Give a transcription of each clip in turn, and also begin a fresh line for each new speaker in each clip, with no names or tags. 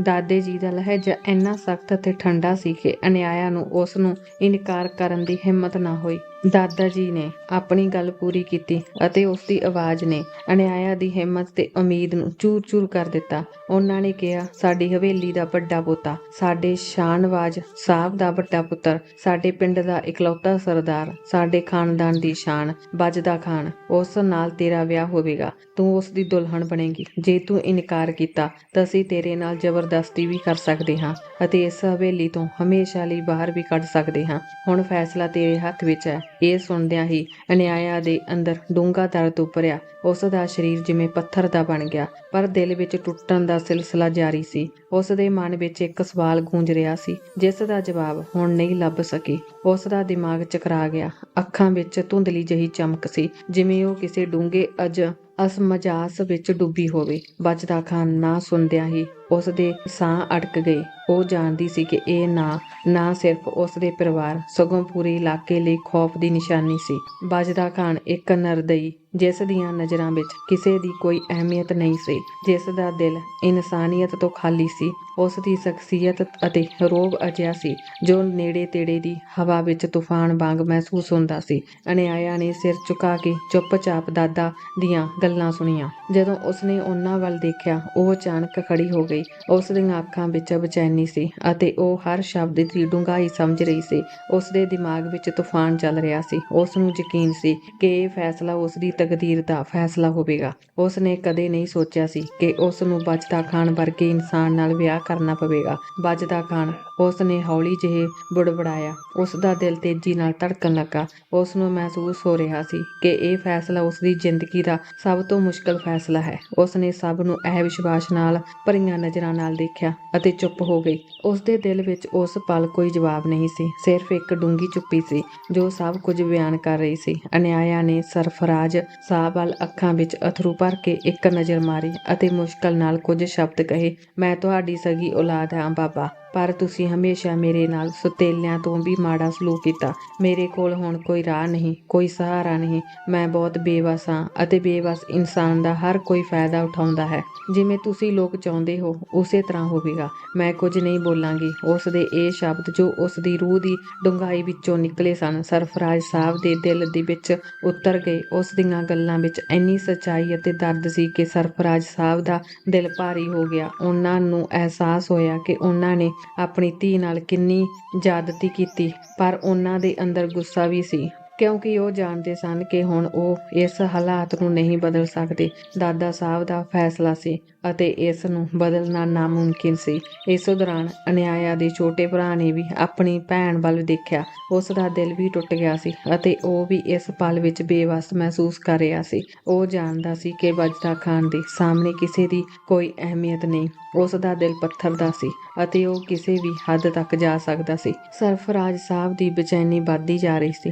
ਦਾਦੇ ਜੀ ਦਾ ਲਹਿਜਾ ਇੰਨਾ ਸਖਤ ਅਤੇ ਠੰਡਾ ਸੀ ਕਿ ਅਨਿਆਇਆ ਨੂੰ ਉਸ ਨੂੰ ਇਨਕਾਰ ਕਰਨ ਦੀ ਹਿੰਮਤ ਨਾ ਹੋਈ। ਦਾਦਾ ਜੀ ਨੇ ਆਪਣੀ ਗੱਲ ਪੂਰੀ ਕੀਤੀ ਅਤੇ ਉਸ ਦੀ ਆਵਾਜ਼ ਨੇ ਅਨਿਆਇਆ ਦੀ ਹਿੰਮਤ ਤੇ ਉਮੀਦ ਨੂੰ ਚੂਰ-ਚੂਰ ਕਰ ਦਿੱਤਾ। ਉਹਨਾਂ ਨੇ ਕਿਹਾ, ਸਾਡੀ ਹਵੇਲੀ ਦਾ ਵੱਡਾ ਪੋਤਾ, ਸਾਡੇ ਸ਼ਾਨਵਾਜ ਸਾਹਿਬ ਦਾ ਵੱਡਾ ਪੁੱਤਰ, ਸਾਡੇ ਪਿੰਡ ਦਾ ਇਕਲੌਤਾ ਸਰਦਾਰ, ਸਾਡੇ ਖਾਨਦਾਨ ਦੀ ਸ਼ਾਨ, ਬਜਦਾ ਖਾਨ, ਉਸ ਨਾਲ ਤੇਰਾ ਵਿਆਹ ਹੋਵੇਗਾ। ਤੂੰ ਉਸ ਦੀ ਦੁਲਹਨ ਬਣੇਗੀ। ਜੇ ਤੂੰ ਇਨਕਾਰ ਕੀਤਾ, ਤਾਂ ਅਸੀਂ ਤੇਰੇ ਨਾਲ ਜ਼ਬਰਦਸਤੀ ਵੀ ਕਰ ਸਕਦੇ ਹਾਂ ਅਤੇ ਇਸ ਹਵੇਲੀ ਤੋਂ ਹਮੇਸ਼ਾ ਲਈ ਬਾਹਰ ਵੀ ਕੱਢ ਸਕਦੇ ਹਾਂ। ਹੁਣ ਫੈਸਲਾ ਤੇਰੇ ਹੱਥ ਵਿੱਚ ਹੈ। ਇਹ ਸੁਣਦਿਆਂ ਹੀ ਅਨਿਆਇਆ ਦੇ ਅੰਦਰ ਡੂੰਘਾ ਦਰਦ ਉਪਰਿਆ ਉਸ ਦਾ ਸਰੀਰ ਜਿਵੇਂ ਪੱਥਰ ਦਾ ਬਣ ਗਿਆ, ਪਰ ਦਿਲ ਵਿੱਚ ਟੁੱਟਣ ਦਾ ਸਿਲਸਿਲਾ ਜਾਰੀ ਸੀ। ਉਸ ਦੇ ਮਨ ਵਿੱਚ ਇੱਕ ਸਵਾਲ ਗੂੰਜ ਰਿਹਾ ਸੀ, ਜਿਸ ਦਾ ਜਵਾਬ ਹੁਣ ਨਹੀਂ ਲੱਭ ਸਕੀ। ਉਸ ਦਾ ਦਿਮਾਗ ਚਕਰਾ ਗਿਆ। ਅੱਖਾਂ ਵਿੱਚ ਧੁੰਦਲੀ ਜਹੀ ਚਮਕ ਸੀ, ਜਿਵੇਂ ਉਹ ਕਿਸੇ ਡੂੰਘੇ ਅਜ ਅਸਮਜਾਸ ਵਿੱਚ ਡੁੱਬੀ ਹੋਵੇ। ਬਚਦਾ ਖਾਨ ਨਾ ਸੁਣਦਿਆਂ ਹੀ ਉਸ ਦੇ ਸਾਹ ਅਟਕ ਗਏ। ਉਹ ਜਾਣਦੀ ਸੀ ਕਿ ਇਹ ਨਾ ਨਾ ਸਿਰਫ ਉਸ ਦੇ ਪਰਿਵਾਰ, ਸਗੋਂ ਪੂਰੇ ਇਲਾਕੇ ਲਈ ਖੌਫ ਦੀ ਨਿਸ਼ਾਨੀ ਸੀ। ਬਜਦਾ ਖਾਨ ਇੱਕ ਨਰਦਈ ਜਿਸ ਦੀਆਂ ਨਜ਼ਰਾਂ ਵਿੱਚ ਕਿਸੇ ਦੀ ਕੋਈ ਅਹਿਮੀਅਤ ਨਹੀਂ ਸੀ, ਜਿਸ ਦਾ ਦਿਲ ਇਨਸਾਨੀਅਤ ਤੋਂ ਖਾਲੀ ਸੀ, ਉਸ ਦੀ ਸ਼ਖਸੀਅਤ ਅਤੇ ਰੋਬ ਅਜਿਹਾ ਸੀ, ਜੋ ਨੇੜੇ ਤੇੜੇ ਦੀ ਹਵਾ ਵਿੱਚ ਤੂਫਾਨ ਵਾਂਗ ਮਹਿਸੂਸ ਹੁੰਦਾ ਸੀ। ਅਨਿਆਇਆ ਨੇ ਸਿਰ ਝੁਕਾ ਕੇ ਚੁੱਪਚਾਪ ਦਾਦਾ ਦੀਆਂ ਗੱਲਾਂ ਸੁਣੀਆਂ। ਜਦੋਂ ਉਸਨੇ ਉਹਨਾਂ ਵੱਲ ਦੇਖਿਆ, ਉਹ ਅਚਾਨਕ ਖੜੀ ਹੋ ਗਈ। ਉਸ ਦੀਆਂ ਅੱਖਾਂ ਵਿੱਚ ਬੇਚੈਨੀ ਸੀ ਅਤੇ ਉਹ ਹਰ ਸ਼ਬਦ ਦੀ ਡੂੰਘਾਈ ਸਮਝ ਰਹੀ ਸੀ। ਉਸ ਦੇ ਦਿਮਾਗ ਵਿੱਚ ਤੂਫਾਨ ਚੱਲ ਰਿਹਾ ਸੀ। ਉਸ ਨੂੰ ਯਕੀਨ ਸੀ ਕਿ ਇਹ ਫੈਸਲਾ ਉਸ ਦੀ ਤਕਦੀਰ ਦਾ ਫੈਸਲਾ ਹੋਵੇਗਾ। ਉਸ ਨੇ ਕਦੇ ਨਹੀਂ ਸੋਚਿਆ ਸੀ ਕਿ ਉਸ ਨੂੰ ਬਚਦਾ ਖਾਨ ਵਰਗੇ ਇਨਸਾਨ ਨਾਲ ਵਿਆਹ ਕਰਨਾ ਪਵੇਗਾ। ਬਚਦਾ ਖਾਨ ਉਸ ਨੇ ਹੌਲੀ ਜਿਹੇ ਬੁੜਬੜਾਇਆ। ਉਸ ਦਾ ਦਿਲ ਤੇਜ਼ੀ ਨਾਲ ਧੜਕਣ ਲੱਗਾ। ਉਸ ਨੂੰ ਮਹਿਸੂਸ ਹੋ ਰਿਹਾ ਸੀ ਕਿ ਇਹ ਫੈਸਲਾ ਉਸ ਦੀ ਜ਼ਿੰਦਗੀ ਦਾ ਸਭ ਤੋਂ ਮੁਸ਼ਕਲ ਫੈਸਲਾ ਹੈ। ਉਸ ਨੇ ਸਭ ਨੂੰ ਇਹ ਵਿਸ਼ਵਾਸ ਨਾਲ ਭਰੀਆਂ ਨਜ਼ਰਾਂ ਨਾਲ ਦੇਖਿਆ ਅਤੇ ਚੁੱਪ ਹੋ ਗਈ। ਉਸ ਦੇ ਦਿਲ ਵਿੱਚ ਉਸ ਪਲ ਕੋਈ ਜਵਾਬ ਨਹੀਂ ਸੀ। ਸਿਰਫ ਇੱਕ ਡੂੰਗੀ ਚੁੱਪੀ ਸੀ ਜੋ ਸਭ ਕੁਝ ਬਿਆਨ ਕਰ ਰਹੀ ਸੀ। ਅਨਿਆਇਆ ਨੇ ਸਰਫਰਾਜ ਸਾਹ ਵੱਲ ਅੱਖਾਂ ਵਿੱਚ ਅਥਰੂ ਭਰ ਕੇ ਇੱਕ ਨਜ਼ਰ ਮਾਰੀ ਅਤੇ ਮੁਸ਼ਕਲ ਨਾਲ ਕੁਝ ਸ਼ਬਦ ਕਹੇ, ਮੈਂ ਤੁਹਾਡੀ ਸਗੀ ਔਲਾਦ ਹਾਂ, ਬਾਬਾ। ਪਰ ਤੁਸੀਂ ਹਮੇਸ਼ਾ ਮੇਰੇ ਨਾਲ ਸੁਤੇਲਿਆਂ ਤੋਂ ਵੀ ਮਾੜਾ ਸਲੂਕ ਕੀਤਾ। ਮੇਰੇ ਕੋਲ ਹੁਣ ਕੋਈ ਰਾਹ ਨਹੀਂ, ਕੋਈ ਸਹਾਰਾ ਨਹੀਂ। ਮੈਂ ਬਹੁਤ ਬੇਵਸ ਹਾਂ ਅਤੇ ਬੇਵਸ ਇਨਸਾਨ ਦਾ ਹਰ ਕੋਈ ਫਾਇਦਾ ਉਠਾਉਂਦਾ ਹੈ। ਜਿਵੇਂ ਤੁਸੀਂ ਲੋਕ ਚਾਹੁੰਦੇ ਹੋ, ਉਸੇ ਤਰ੍ਹਾਂ ਹੋਵੇਗਾ। ਮੈਂ ਕੁਝ ਨਹੀਂ ਬੋਲਾਂਗੀ। ਉਸ ਦੇ ਇਹ ਸ਼ਬਦ ਜੋ ਉਸ ਦੀ ਰੂਹ ਦੀ ਡੂੰਘਾਈ ਵਿੱਚੋਂ ਨਿਕਲੇ ਸਨ, ਸਰਫਰਾਜ਼ ਸਾਹਿਬ ਦੇ ਦਿਲ ਦੇ ਵਿੱਚ ਉਤਰ ਗਏ। ਉਸ ਦੀਆਂ ਗੱਲਾਂ ਵਿੱਚ ਇੰਨੀ ਸੱਚਾਈ ਅਤੇ ਦਰਦ ਸੀ ਕਿ ਸਰਫਰਾਜ਼ ਸਾਹਿਬ ਦਾ ਦਿਲ ਭਾਰੀ ਹੋ ਗਿਆ। ਉਹਨਾਂ ਨੂੰ ਅਹਿਸਾਸ ਹੋਇਆ ਕਿ ਉਹਨਾਂ ਨੇ ਆਪਣੀ ਧੀ ਨਾਲ ਕਿੰਨੀ ਜ਼ਿਆਦਤੀ ਕੀਤੀ ਪਰ ਉਹਨਾਂ ਦੇ ਅੰਦਰ ਗੁੱਸਾ ਵੀ ਸੀ। ਕਿਉਂਕਿ ਉਹ ਜਾਣਦੇ ਸਨ ਕਿ ਹੁਣ ਉਹ ਇਸ ਹਾਲਾਤ ਨੂੰ ਨਹੀਂ ਬਦਲ ਸਕਦੇ। ਦਾਦਾ ਸਾਹਿਬ ਦਾ ਫੈਸਲਾ ਸੀ ਅਤੇ ਇਸ ਨੂੰ ਬਦਲਣਾ ਨਾਮੁਮਕਿਨ ਸੀ। ਇਸ ਦੌਰਾਨ ਅਨਿਆਇਆ ਦੇ ਛੋਟੇ ਭਰਾ ਨੇ ਵੀ ਆਪਣੀ ਭੈਣ ਵੱਲ ਦੇਖਿਆ। ਉਸ ਦਾ ਦਿਲ ਵੀ ਟੁੱਟ ਗਿਆ ਸੀ ਅਤੇ ਉਹ ਵੀ ਇਸ ਪਲ ਵਿੱਚ ਬੇਵਸ ਮਹਿਸੂਸ ਕਰ ਰਿਹਾ ਸੀ। ਉਹ ਜਾਣਦਾ ਸੀ ਕਿ ਬਜਦਾ ਖਾਨ ਦੇ ਸਾਹਮਣੇ ਕਿਸੇ ਦੀ ਕੋਈ ਅਹਿਮੀਅਤ ਨਹੀਂ। ਉਸ ਦਾ ਦਿਲ ਪੱਥਰ ਦਾ ਸੀ ਅਤੇ ਉਹ ਕਿਸੇ ਵੀ ਹੱਦ ਤੱਕ ਜਾ ਸਕਦਾ ਸੀ। ਸਰਫਰਾਜ਼ ਸਾਹਿਬ ਦੀ ਬੇਚੈਨੀ ਵੱਧਦੀ ਜਾ ਰਹੀ ਸੀ।